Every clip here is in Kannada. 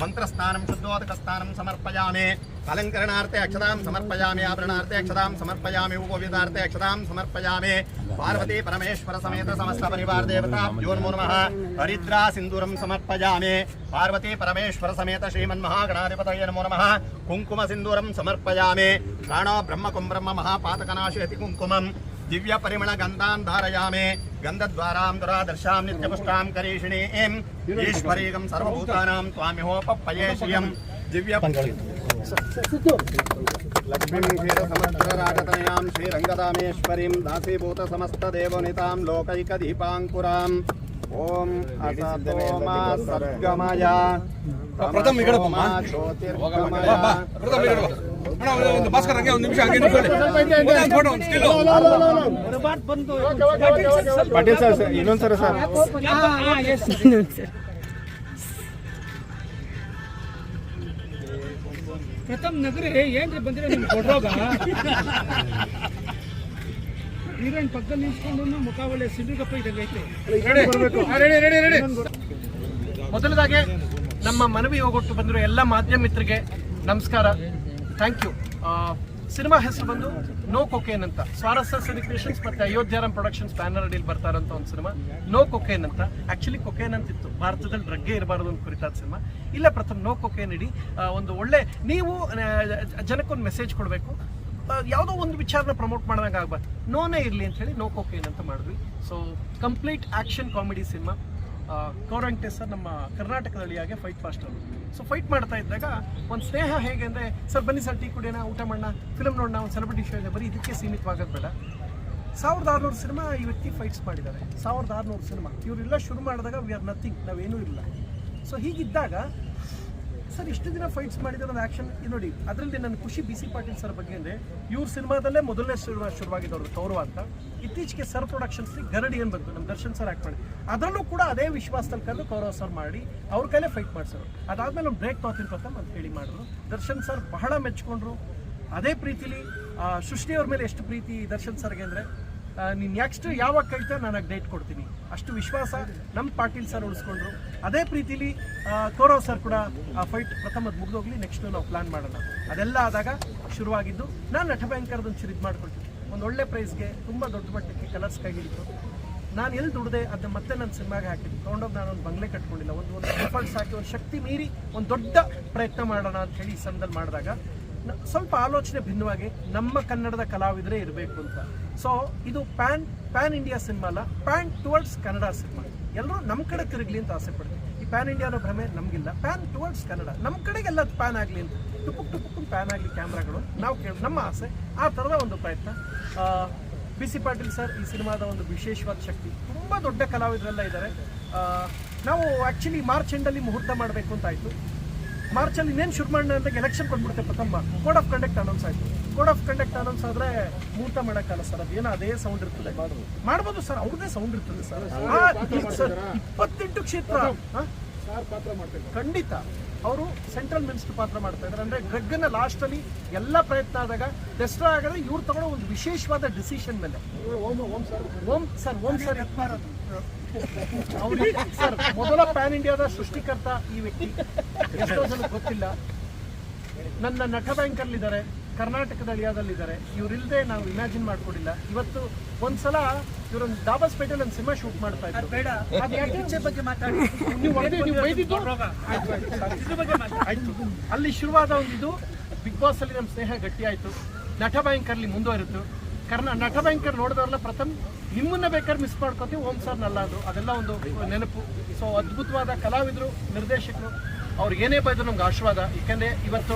మంత్రస్థానం శుద్ధోదకస్థానం సమర్పయామి. అలంకరణార్థే అక్షతాం సమర్పయామి ఆభరణార్థే అక్షతాం సమర్పయామి ఉపవితార్థే అక్షతాం సమర్పయామి. పార్వతీ పరమేశ్వర సమేత సమస్త పరివార దేవతా యోన్మో నమ. హరిద్రా సింధూరం సమర్పయామి. పార్వతీ పరమేశ్వర సమేత శ్రీమన్ మహాగణాధిపతయ నమో. కుంకుమ సింధూరం సమర్పయామి. ప్రాణో బ్రహ్మకుం బ్రహ్మ మహాపాతకనాశయతి కుంకుమం. दिव्यपरिमणगन्धान् धारयामि गन्धद्वारां दुरादर्शां नित्यपुष्टां करीषिणीं ईश्वरीगं सर्वभूतानां त्वामिहोपपये श्रियं दिव्य लक्ष्मीभीरसमग्रराजतनयां श्रीरङ्गदामेश्वरीं दासीभूतसमस्तदेवनितां लोकैकदीपाङ्कुराम् ॐ असतोमा सद्गमया प्रथम ज्योतिर्गमया ಒಂದು- ಭಾಸ್ಕರ್ ಹಂಗೆ ಒಂದು ನಿಮಿಷ ಹಂಗೆ ನಿಂತ್ಕೊಳ್ಳಿ. ಒಂದು ಫೋಟೋ ಒಂದು ಸ್ಟಿಲ್ ಪಾಟೀಲ್ ಸರ್ ಇನ್ನೊಂದ್ಸರಿ ಸರ್ ಪ್ರಥಮ್ ನಗರಿ ಏನ್ರಿ ಬಂದಿರೋ ನಿಮ್ಗೆ ಕೊಡ್ರೋಗ? ಹೀರೋಯಿನ್ ಪಕ್ಕದಲ್ಲಿ ನಿಂತ್ಕೊಂಡು ಮುಖ ಒಳ್ಳೆ ಸಿಂಧುಗಪ್ಪ ಇದ್ದಂಗೆ ಐತೆ. ರೆಡಿ ರೆಡಿ ರೆಡಿ ಮೊದಲದಾಗಿ ನಮ್ಮ ಮನವಿ ಹೋಗೊಟ್ಟು ಬಂದಿರೋ ಎಲ್ಲ ಮಾಧ್ಯಮ ಮಿತ್ರರಿಗೆ ನಮಸ್ಕಾರ. Thank you. ಸಿನಿಮಾ ಹೆಸರು ಬಂದು ನೋ ಕೊಕೇನ್ ಅಂತ. ಸ್ವಾರಸ್ಯ ಸಿನಿ ಮತ್ತು ಅಯೋಧ್ಯಾರಾಮ್ ಪ್ರೊಡಕ್ಷನ್ಸ್ ಬ್ಯಾನರ್ ಅಡಿಯಲ್ಲಿ ಬರ್ತಾರಂಥ ಒಂದು ಸಿನಿಮಾ. ನೋ ಕೊಕೇನ್ ಅಂತ. ಆ್ಯಕ್ಚುಲಿ ಕೊಕೇನ್ ಅಂತಿತ್ತು. ಭಾರತದಲ್ಲಿ ಡ್ರಗ್ಗೆ ಇರಬಾರ್ದು ಅಂತ ಕುರಿತಾದ ಸಿನಿಮಾ. ಇಲ್ಲ ಪ್ರಥಮ ನೋ ಕೊಕೇನ್ ಇಡಿ. ಒಂದು ಒಳ್ಳೆ ನೀವು ಜನಕ್ಕೊಂದು ಮೆಸೇಜ್ ಕೊಡಬೇಕು. ಯಾವುದೋ ಒಂದು ವಿಚಾರನ ಪ್ರಮೋಟ್ ಮಾಡ್ದಂಗೆ ಆಗ್ಬಾರ್ದು. ನೋನೇ ಇರಲಿ ಅಂತ ಹೇಳಿ ನೋ ಕೊಕೇನ್ ಅಂತ ಮಾಡಿದ್ವಿ. So complete action comedy cinema. ಕೌರಂಟೆ sir ನಮ್ಮ ಕರ್ನಾಟಕದಲ್ಲಿ ಹಾಗೆ ಫೈಟ್ ಫಾಸ್ಟರು ಸೊ ಫೈಟ್ ಮಾಡ್ತಾ ಇದ್ದಾಗ ಒಂದು ಸ್ನೇಹ ಹೇಗೆ ಅಂದರೆ, ಸರ್ ಬನ್ನಿ ಸರ್, ಟೀ ಕುಡಿಯೋಣ, ಊಟ ಮಾಡೋಣ ಫಿಲಮ್ ನೋಡೋಣ, ಒಂದು ಸೆಲೆಬ್ರಿಟಿ ಶೋ ಇದೆ, ಬರೀ ಇದಕ್ಕೆ ಸೀಮಿತವಾಗೋದು ಬೇಡ. ಸಾವಿರದ ಆರುನೂರು ಸಿನಿಮಾ ಈ ವ್ಯಕ್ತಿ ಫೈಟ್ಸ್ ಮಾಡಿದ್ದಾರೆ. ಸಾವಿರದ ಆರುನೂರು ಸಿನಿಮಾ ಇವರೆಲ್ಲ ಶುರು ಮಾಡಿದಾಗ ವಿ ಆರ್ ನಥಿಂಗ್ ನಾವೇನೂ ಇಲ್ಲ. ಸೊ ಹೀಗಿದ್ದಾಗ ಸರ್, ಇಷ್ಟು ದಿನ ಫೈಟ್ಸ್ ಮಾಡಿದ್ರೆ ಒಂದು ಆಕ್ಷನ್ ನೋಡಿ, ಅದರಲ್ಲಿ ನನ್ನ ಖುಷಿ ಬಿ ಸಿ ಪಾಟೀಲ್ ಸರ್ ಬಗ್ಗೆ ಅಂದರೆ, ಇವ್ರ ಸಿನಿಮಾದಲ್ಲೇ ಮೊದಲನೇ ಶುರು ಶುರುವಾಗಿದ್ದವ್ರು ಗೌರವ ಅಂತ. ಇತ್ತೀಚೆಗೆ ಸರ್ ಪ್ರೊಡಕ್ಷನ್ಸ್ ಗರಡಿ ಏನು ಬಂತು? ನಮ್ಮ ದರ್ಶನ್ ಸರ್ ಆ್ಯಕ್ಟ್ ಮಾಡಿ ಅದರಲ್ಲೂ ಕೂಡ ಅದೇ ವಿಶ್ವಾಸದಲ್ಲಿ ಕರೆದು ಗೌರವ ಸರ್ ಮಾಡಿ, ಅವ್ರ ಕೈಲೇ ಫೈಟ್ ಮಾಡಿಸೋರು ಅದಾದಮೇಲೆ ಒಂದು ಬ್ರೇಕ್ ತಗೋತೀನಿ ಪ್ರಥಮ್ ಅಂತ ಹೇಳಿ ಮಾಡಿದ್ರು. ದರ್ಶನ್ ಸರ್ ಬಹಳ ಮೆಚ್ಕೊಂಡ್ರು. ಅದೇ ಪ್ರೀತಿಲಿ ಸೃಷ್ಟಿಯವ್ರ ಸೃಷ್ಟಿ ಮೇಲೆ ಎಷ್ಟು ಪ್ರೀತಿ ದರ್ಶನ್ ಸರ್ಗೆ ಅಂದರೆ ನೀನು ನೆಕ್ಸ್ಟ್ ಯಾವಾಗ ಕೈತ ನಾನು ಡೇಟ್ ಕೊಡ್ತೀನಿ. ಅಷ್ಟು ವಿಶ್ವಾಸ ನಮ್ಮ ಪಾಟೀಲ್ ಸರ್ ಉಳಿಸ್ಕೊಂಡ್ರು. ಅದೇ ಪ್ರೀತಿಲಿ ಕೌರವ್ ಸರ್ ಕೂಡ ಆ ಫೈಟ್ ಪ್ರಥಮದ ಮುಗಿದೋಗ್ಲಿ ನೆಕ್ಸ್ಟ್ ನಾವು ಪ್ಲಾನ್ ಮಾಡೋಣ. ಅದೆಲ್ಲ ಆದಾಗ ಶುರುವಾಗಿದ್ದು, ನಾನು ನಟ ಭಯಂಕರದೊಂದು ಚಿರಿದ್ ಮಾಡ್ಕೊಳ್ತೀನಿ ಒಂದು ಒಳ್ಳೆ ಪ್ರೈಸ್ಗೆ ತುಂಬ ದೊಡ್ಡ ಮಟ್ಟಕ್ಕೆ ಕಲರ್ಸ್ ಕೈಗಿಡಿತು ನಾನು ಎಲ್ಲಿ ದುಡ್ದೆ ಅದನ್ನ ಮತ್ತೆ ನನ್ನ ಸಿನಿಮಾಗೆ ಹಾಕಿದ್ದು. ತೊಗೊಂಡೋಗಿ ನಾನು ಒಂದು ಬಂಗ್ಲೆ ಕಟ್ಕೊಂಡಿಲ್ಲ. ಒಂದು ಒಂದು ಎಫರ್ಟ್ಸ್ ಹಾಕಿ ಒಂದು ಶಕ್ತಿ ಮೀರಿ ಒಂದು ದೊಡ್ಡ ಪ್ರಯತ್ನ ಮಾಡೋಣ ಅಂತ ಹೇಳಿ ಈ ಸಂದಲ್ಲಿ ಮಾಡಿದಾಗ ಸ್ವಲ್ಪ ಆಲೋಚನೆ ಭಿನ್ನವಾಗಿ ನಮ್ಮ ಕನ್ನಡದ ಕಲಾವಿದರೇ ಇರಬೇಕು ಅಂತ. ಸೊ ಇದು ಪ್ಯಾನ್ ಪ್ಯಾನ್ ಇಂಡಿಯಾ ಸಿನಿಮಾ ಅಲ್ಲ ಪ್ಯಾನ್ ಟುವರ್ಡ್ಸ್ ಕನ್ನಡ ಸಿನಿಮಾ ಎಲ್ಲರೂ ನಮ್ಮ ಕಡೆ ತಿರುಗಲಿ ಅಂತ ಆಸೆ ಪಡ್ತೀವಿ ಈ ಪ್ಯಾನ್ ಇಂಡಿಯಾ ಅನ್ನೋ ಭ್ರಮೆ ನಮಗಿಲ್ಲ. Pan towards Kannada. ನಮ್ಮ ಕಡೆಗೆಲ್ಲ ಪ್ಯಾನ್ ಆಗಲಿ ಅಂತ. ಟುಪುಕ್ ಟುಪುಕ್ ಪ್ಯಾನ್ ಆಗಲಿ ಕ್ಯಾಮ್ರಾಗಳು ನಾವು ಕೇಳ, ನಮ್ಮ ಆಸೆ. ಆ ಥರದ ಒಂದು ಪ್ರಯತ್ನ. ಬಿ ಸಿ ಪಾಟೀಲ್ ಸರ್ ಈ ಸಿನಿಮಾದ ಒಂದು ವಿಶೇಷವಾದ ಶಕ್ತಿ. ತುಂಬ ದೊಡ್ಡ ಕಲಾವಿದರೆಲ್ಲ ಇದ್ದಾರೆ ನಾವು ಆ್ಯಕ್ಚುಲಿ ಮಾರ್ಚ್ ಎಂಡಲ್ಲಿ ಮುಹೂರ್ತ ಮಾಡಬೇಕು ಅಂತ ಆಯಿತು. ಮಾರ್ಚಲ್ಲಿ ಇನ್ನೇನು ಶುರು ಮಾಡೋಣ ಅಂತ ಎಲೆಕ್ಷನ್ ಬಂದ್ಬಿಡುತ್ತೆ Pratham. Code of conduct announce ಆಯಿತು. ಕೋಡ್ ಆಫ್ ಕಂಡಕ್ಟ್ ಅನೌನ್ಸ್ ಆದರೆ ಮೂರ್ತ ಮಾಡೋಕ್ಕಲ್ಲ ಸರ್ ಅದೇನೋ ಅದೇ ಸೌಂಡ್ ಇರ್ತದೆ. ಮಾಡ್ಬೋದು ಸರ್ ಅವ್ರದೇ ಸೌಂಡ್ ಇರ್ತದೆ ಸರ್ ಇಪ್ಪತ್ತೆಂಟು ಕ್ಷೇತ್ರ. ಖಂಡಿತ. ಅವರು ಸೆಂಟ್ರಲ್ ಮಿನಿಸ್ಟರ್ ಪಾತ್ರ ಮಾಡ್ತಾ ಇದ್ದಾರೆ ಅಂದ್ರೆ ಗಗ್ಗನ ಲಾಸ್ಟಲ್ಲಿ ಲಾಸ್ಟ್ ಅಲ್ಲಿ ಎಲ್ಲ ಪ್ರಯತ್ನ ಆದಾಗ ಡೆಸ್ಟ್ರಾ ಆಗದೆ ಇವ್ರು ತಗೊಳ್ಳೋ ಒಂದು ವಿಶೇಷವಾದ ಡಿಸಿಷನ್ ಮೇಲೆ. ಓಂ ಸರ್ ಓಂ ಸರ್ ಅವ್ರು. ಸರ್ ಮೊದಲ ಪ್ಯಾನ್ ಇಂಡಿಯಾದ ಸೃಷ್ಟಿಕರ್ತ ಈ ವ್ಯಕ್ತಿ. ಎಷ್ಟೋ ಜನ ಗೊತ್ತಿಲ್ಲ. ನನ್ನ ನಟ ಬ್ಯಾಂಕಲ್ಲಿದ್ದಾರೆ ಕರ್ನಾಟಕದ ಅಳಿಯಾದಲ್ಲಿದ್ದಾರೆ. ಇವರಿಲ್ಲದೆ ನಾವು ಇಮ್ಯಾಜಿನ್ ಮಾಡ್ಕೊಂಡಿಲ್ಲ. ಇವತ್ತು ಒಂದ್ಸಲ ಇವರೊಂದು ದಾಬಸ್ಪೇಟೆಯಲ್ಲಿ ಒಂದು ಸಿನಿಮಾ ಶೂಟ್ ಮಾಡ್ತಾ ಇದ್ರು. ಆಯ್ತು ಅಲ್ಲಿ ಶುರುವಾದ ಒಂದು ಇದು ಬಿಗ್ ಬಾಸ್ ಅಲ್ಲಿ ನಮ್ಮ ಸ್ನೇಹ ಗಟ್ಟಿ ಆಯ್ತು. ನಟ ಬ್ಯಾಂಕರ್ಲಿ ಮುಂದುವರಿತು. ಕರ್ನಾ ನಟ ಬ್ಯಾಂಕರ್ ನೋಡಿದವರೆಲ್ಲ ಪ್ರಥಮ್ ನಿಮ್ಮನ್ನ ಬೇಕಾದ್ರೆ ಮಿಸ್ ಮಾಡ್ಕೊತೀವಿ, ಓಂ ಸರ್ ನಲ್ಲ ಅದು ಅದೆಲ್ಲ ಒಂದು ನೆನಪು. ಸೊ ಅದ್ಭುತವಾದ ಕಲಾವಿದರು, ನಿರ್ದೇಶಕರು. ಅವ್ರು ಏನೇ ಬೈದ್ರು ನಮ್ಗೆ ಆಶೀರ್ವಾದ. ಯಾಕಂದ್ರೆ ಇವತ್ತು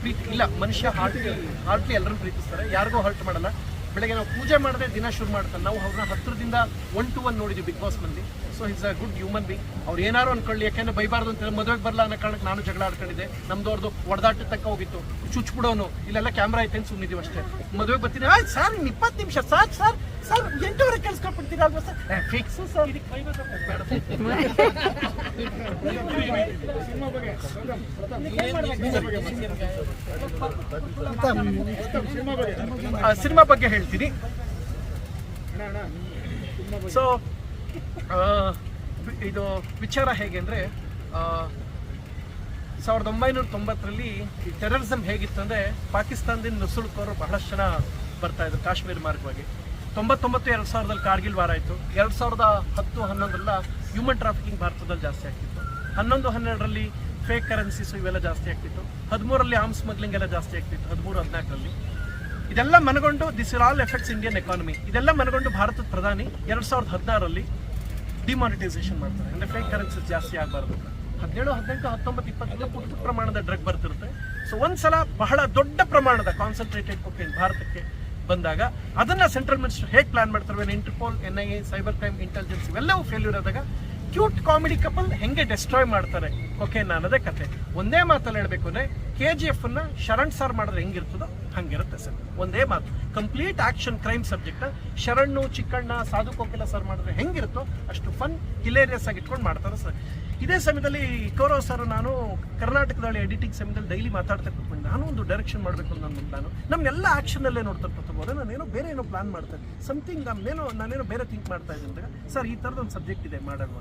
ಪ್ರೀತಿ, ಇಲ್ಲ, ಮನುಷ್ಯ ಹಾರ್ಟ್ಲಿ ಹಾರ್ಟ್ಲಿ ಎಲ್ಲರೂ ಪ್ರೀತಿಸ್ತಾರೆ. ಯಾರಿಗೂ ಹರ್ಟ್ ಮಾಡಲ್ಲ. ಬೆಳಗ್ಗೆ ನಾವು ಪೂಜೆ ಮಾಡದೆ ದಿನ ಶುರು ಮಾಡ್ತಾರೆ. ನಾವು ಅವ್ರನ್ನ ಹತ್ತಿರದಿಂದ ಒನ್ ಟು ಒನ್ ನೋಡಿದ್ವಿ Bigg ಬಾಸ್ನಲ್ಲಿ so is a good human be ಅವ್ರು ಏನಾರು ಅನ್ಕೊಳ್ಳಿ ಯಾಕೆಂದ್ರೆ ಬೈಬಾರ್ದು ಅಂತ ಮದುವೆಗೆ ಬರಲ್ಲ ಅನ್ನೋ ಕಾರಣಕ್ಕೆ ನಾನು ಜಗಳ ಆಡ್ಕೊಂಡಿದ್ದೆ. ನಮ್ದು ಅವ್ರದ್ದು ತಕ್ಕ ಹೋಗಿತ್ತು. ಚುಚ್ಬಿಡೋನು ಇಲ್ಲೆಲ್ಲ ಕ್ಯಾಮ್ರಾ ಐತೆ ಅಂತ ಸುಮ್ಮನಿದ್ದೀವಿ ಅಷ್ಟೇ. ಮದುವೆಗೆ ಬರ್ತೀನಿ. ಆಯ್ತು ಸರ್ ಇನ್ನು ಇಪ್ಪತ್ತು ನಿಮಿಷ. ಸಾಕು ಸರ್ ಸರ್ ಎಂಟೂವರೆ ಕೇಳಿಸ್ಕೊಟ್ಬಿಡ್ತೀರಾ ಅಲ್ವಾ ಸರ್ ಫಿಕ್ಸ್ ಸರ್ ಸಿನಿಮಾ ಬಗ್ಗೆ ಹೇಳ್ತೀನಿ. ಸೊ ಇದು ವಿಚಾರ ಹೇಗೆ ಅಂದರೆ ಸಾವಿರದ ಒಂಬೈನೂರ ತೊಂಬತ್ತರಲ್ಲಿ ಈ ಟೆರರಿಸಮ್ ಹೇಗಿತ್ತು ಅಂದರೆ ಪಾಕಿಸ್ತಾನದಿಂದ ನುಸುಳುಕೋರು ಬಹಳಷ್ಟು ಜನ ಬರ್ತಾ ಇದ್ರು ಕಾಶ್ಮೀರ ಮಾರ್ಗವಾಗಿ. ತೊಂಬತ್ತೊಂಬತ್ತು, ಎರಡು ಸಾವಿರದಲ್ಲಿ ಕಾರ್ಗಿಲ್ ವಾರ ಆಯಿತು. ಎರಡು ಸಾವಿರದ ಹತ್ತು, ಹನ್ನೊಂದರಲ್ಲ ಹ್ಯೂಮನ್ ಟ್ರಾಫಿಕಿಂಗ್ ಭಾರತದಲ್ಲಿ ಜಾಸ್ತಿ ಆಗ್ತಿತ್ತು. ಹನ್ನೊಂದು, ಹನ್ನೆರಡರಲ್ಲಿ ಫೇಕ್ ಕರೆನ್ಸೀಸು ಇವೆಲ್ಲ ಜಾಸ್ತಿ ಆಗ್ತಿತ್ತು. ಹದಿಮೂರಲ್ಲಿ ಆಮ್ ಸ್ಮಗ್ಲಿಂಗ್ ಎಲ್ಲ ಜಾಸ್ತಿ ಆಗ್ತಿತ್ತು, ಹದಿಮೂರು, ಹದಿನಾಲ್ಕರಲ್ಲಿ. ಇದೆಲ್ಲ ಮನಗೊಂಡು this are all effects Indian economy ಇದೆಲ್ಲ ಮನಗೊಂಡು ಭಾರತದ ಪ್ರಧಾನಿ ಎರಡು ಸಾವಿರದ ಹದಿನಾರರಲ್ಲಿ ಡಿಮಾನಿಟೈಸೇಷನ್ ಮಾಡ್ತಾರೆ. ಅಂದರೆ ಫೇಕ್ ಕರೆನ್ಸಿ ಜಾಸ್ತಿ ಆಗಬಾರ್ದು ಹದಿನೇಳು, ಹದಿನೆಂಟು, ಹತ್ತೊಂಬತ್ತು ಇಪ್ಪತ್ತೆಲ್ಲ ಪುಟ್ಟ ಪ್ರಮಾಣದ ಡ್ರಗ್ ಬರ್ತಿರುತ್ತೆ. ಸೊ ಒಂದ್ಸಲ ಬಹಳ ದೊಡ್ಡ ಪ್ರಮಾಣದ ಕಾನ್ಸಂಟ್ರೇಟೆಡ್ ಕೊಕೇನ್ ಭಾರತಕ್ಕೆ ಬಂದಾಗ ಅದನ್ನ ಸೆಂಟ್ರಲ್ ಮಿನಿಸ್ಟರ್ ಹೇಗೆ ಪ್ಲಾನ್ ಮಾಡ್ತಾರೆ? Interpol N I A cyber crime intelligence ಇವೆಲ್ಲವೂ ಫೇಲ್ಯೂರ್ ಆದಾಗ ಕ್ಯೂಟ್ ಕಾಮಿಡಿ ಕಪಲ್ ಹೆಂಗೆ ಡೆಸ್ಟ್ರಾಯ್ ಮಾಡ್ತಾರೆ? ಕೊಕೇನ್ ಅನ್ನೋದೇ ಕತೆ. ಒಂದೇ ಮಾತಲ್ಲಿ ಹೇಳ್ಬೇಕು ಅಂದ್ರೆ ಕೆ ಜಿ ಎಫ್ ಅನ್ನ ಶರಣ್ ಸಾರ್ ಮಾಡಿದ್ರೆ ಹೆಂಗಿರ್ತದೋ ಹಂಗಿರುತ್ತೆ ಸರ್. ಒಂದೇ ಮಾತು complete action crime subject ಶರಣ್ಣು Chikkanna, Sadhu Kokila sir ಮಾಡಿದ್ರೆ ಹೆಂಗಿರುತ್ತೋ ಅಷ್ಟು ಫನ್ ಹಿಲೇರಿಯಸ್ ಆಗಿ ಇಟ್ಕೊಂಡು ಮಾಡ್ತಾರೆ ಸರ್ ಇದೇ ಸಮಯದಲ್ಲಿ ಕೌರವ್ ಸರ್ ನಾನು ಕರ್ನಾಟಕದಲ್ಲಿ ಎಡಿಟಿಂಗ್ ಸಮಯದಲ್ಲಿ ಡೈಲಿ ಮಾತಾಡ್ತಾ ಕೂತ್ಕೊಂಡು ನಾನು ಒಂದು ಡೈರೆಕ್ಷನ್ ಮಾಡಬೇಕು ಅಂತ ನನ್ನ ಪ್ಲಾನು ನಮ್ಮೆಲ್ಲ ಆಕ್ಷನಲ್ಲೇ ನೋಡ್ತಾ ಕೂತ್ಕೋದ್ರೆ ನಾನೇನೋ ಬೇರೆ ಏನೋ ಪ್ಲಾನ್ ಮಾಡ್ತಾ ಇದ್ದೆ ಸಮಥಿಂಗ್ ನಾನೇನೋ ನಾನೇನೋ ಬೇರೆ ಥಿಂಕ್ ಮಾಡ್ತಾ ಇದ್ದೆ ಅಂದಾಗ ಸರ್ ಈ ಥರದೊಂದು ಸಬ್ಜೆಕ್ಟ್ ಇದೆ, ಮಾಡೋಣ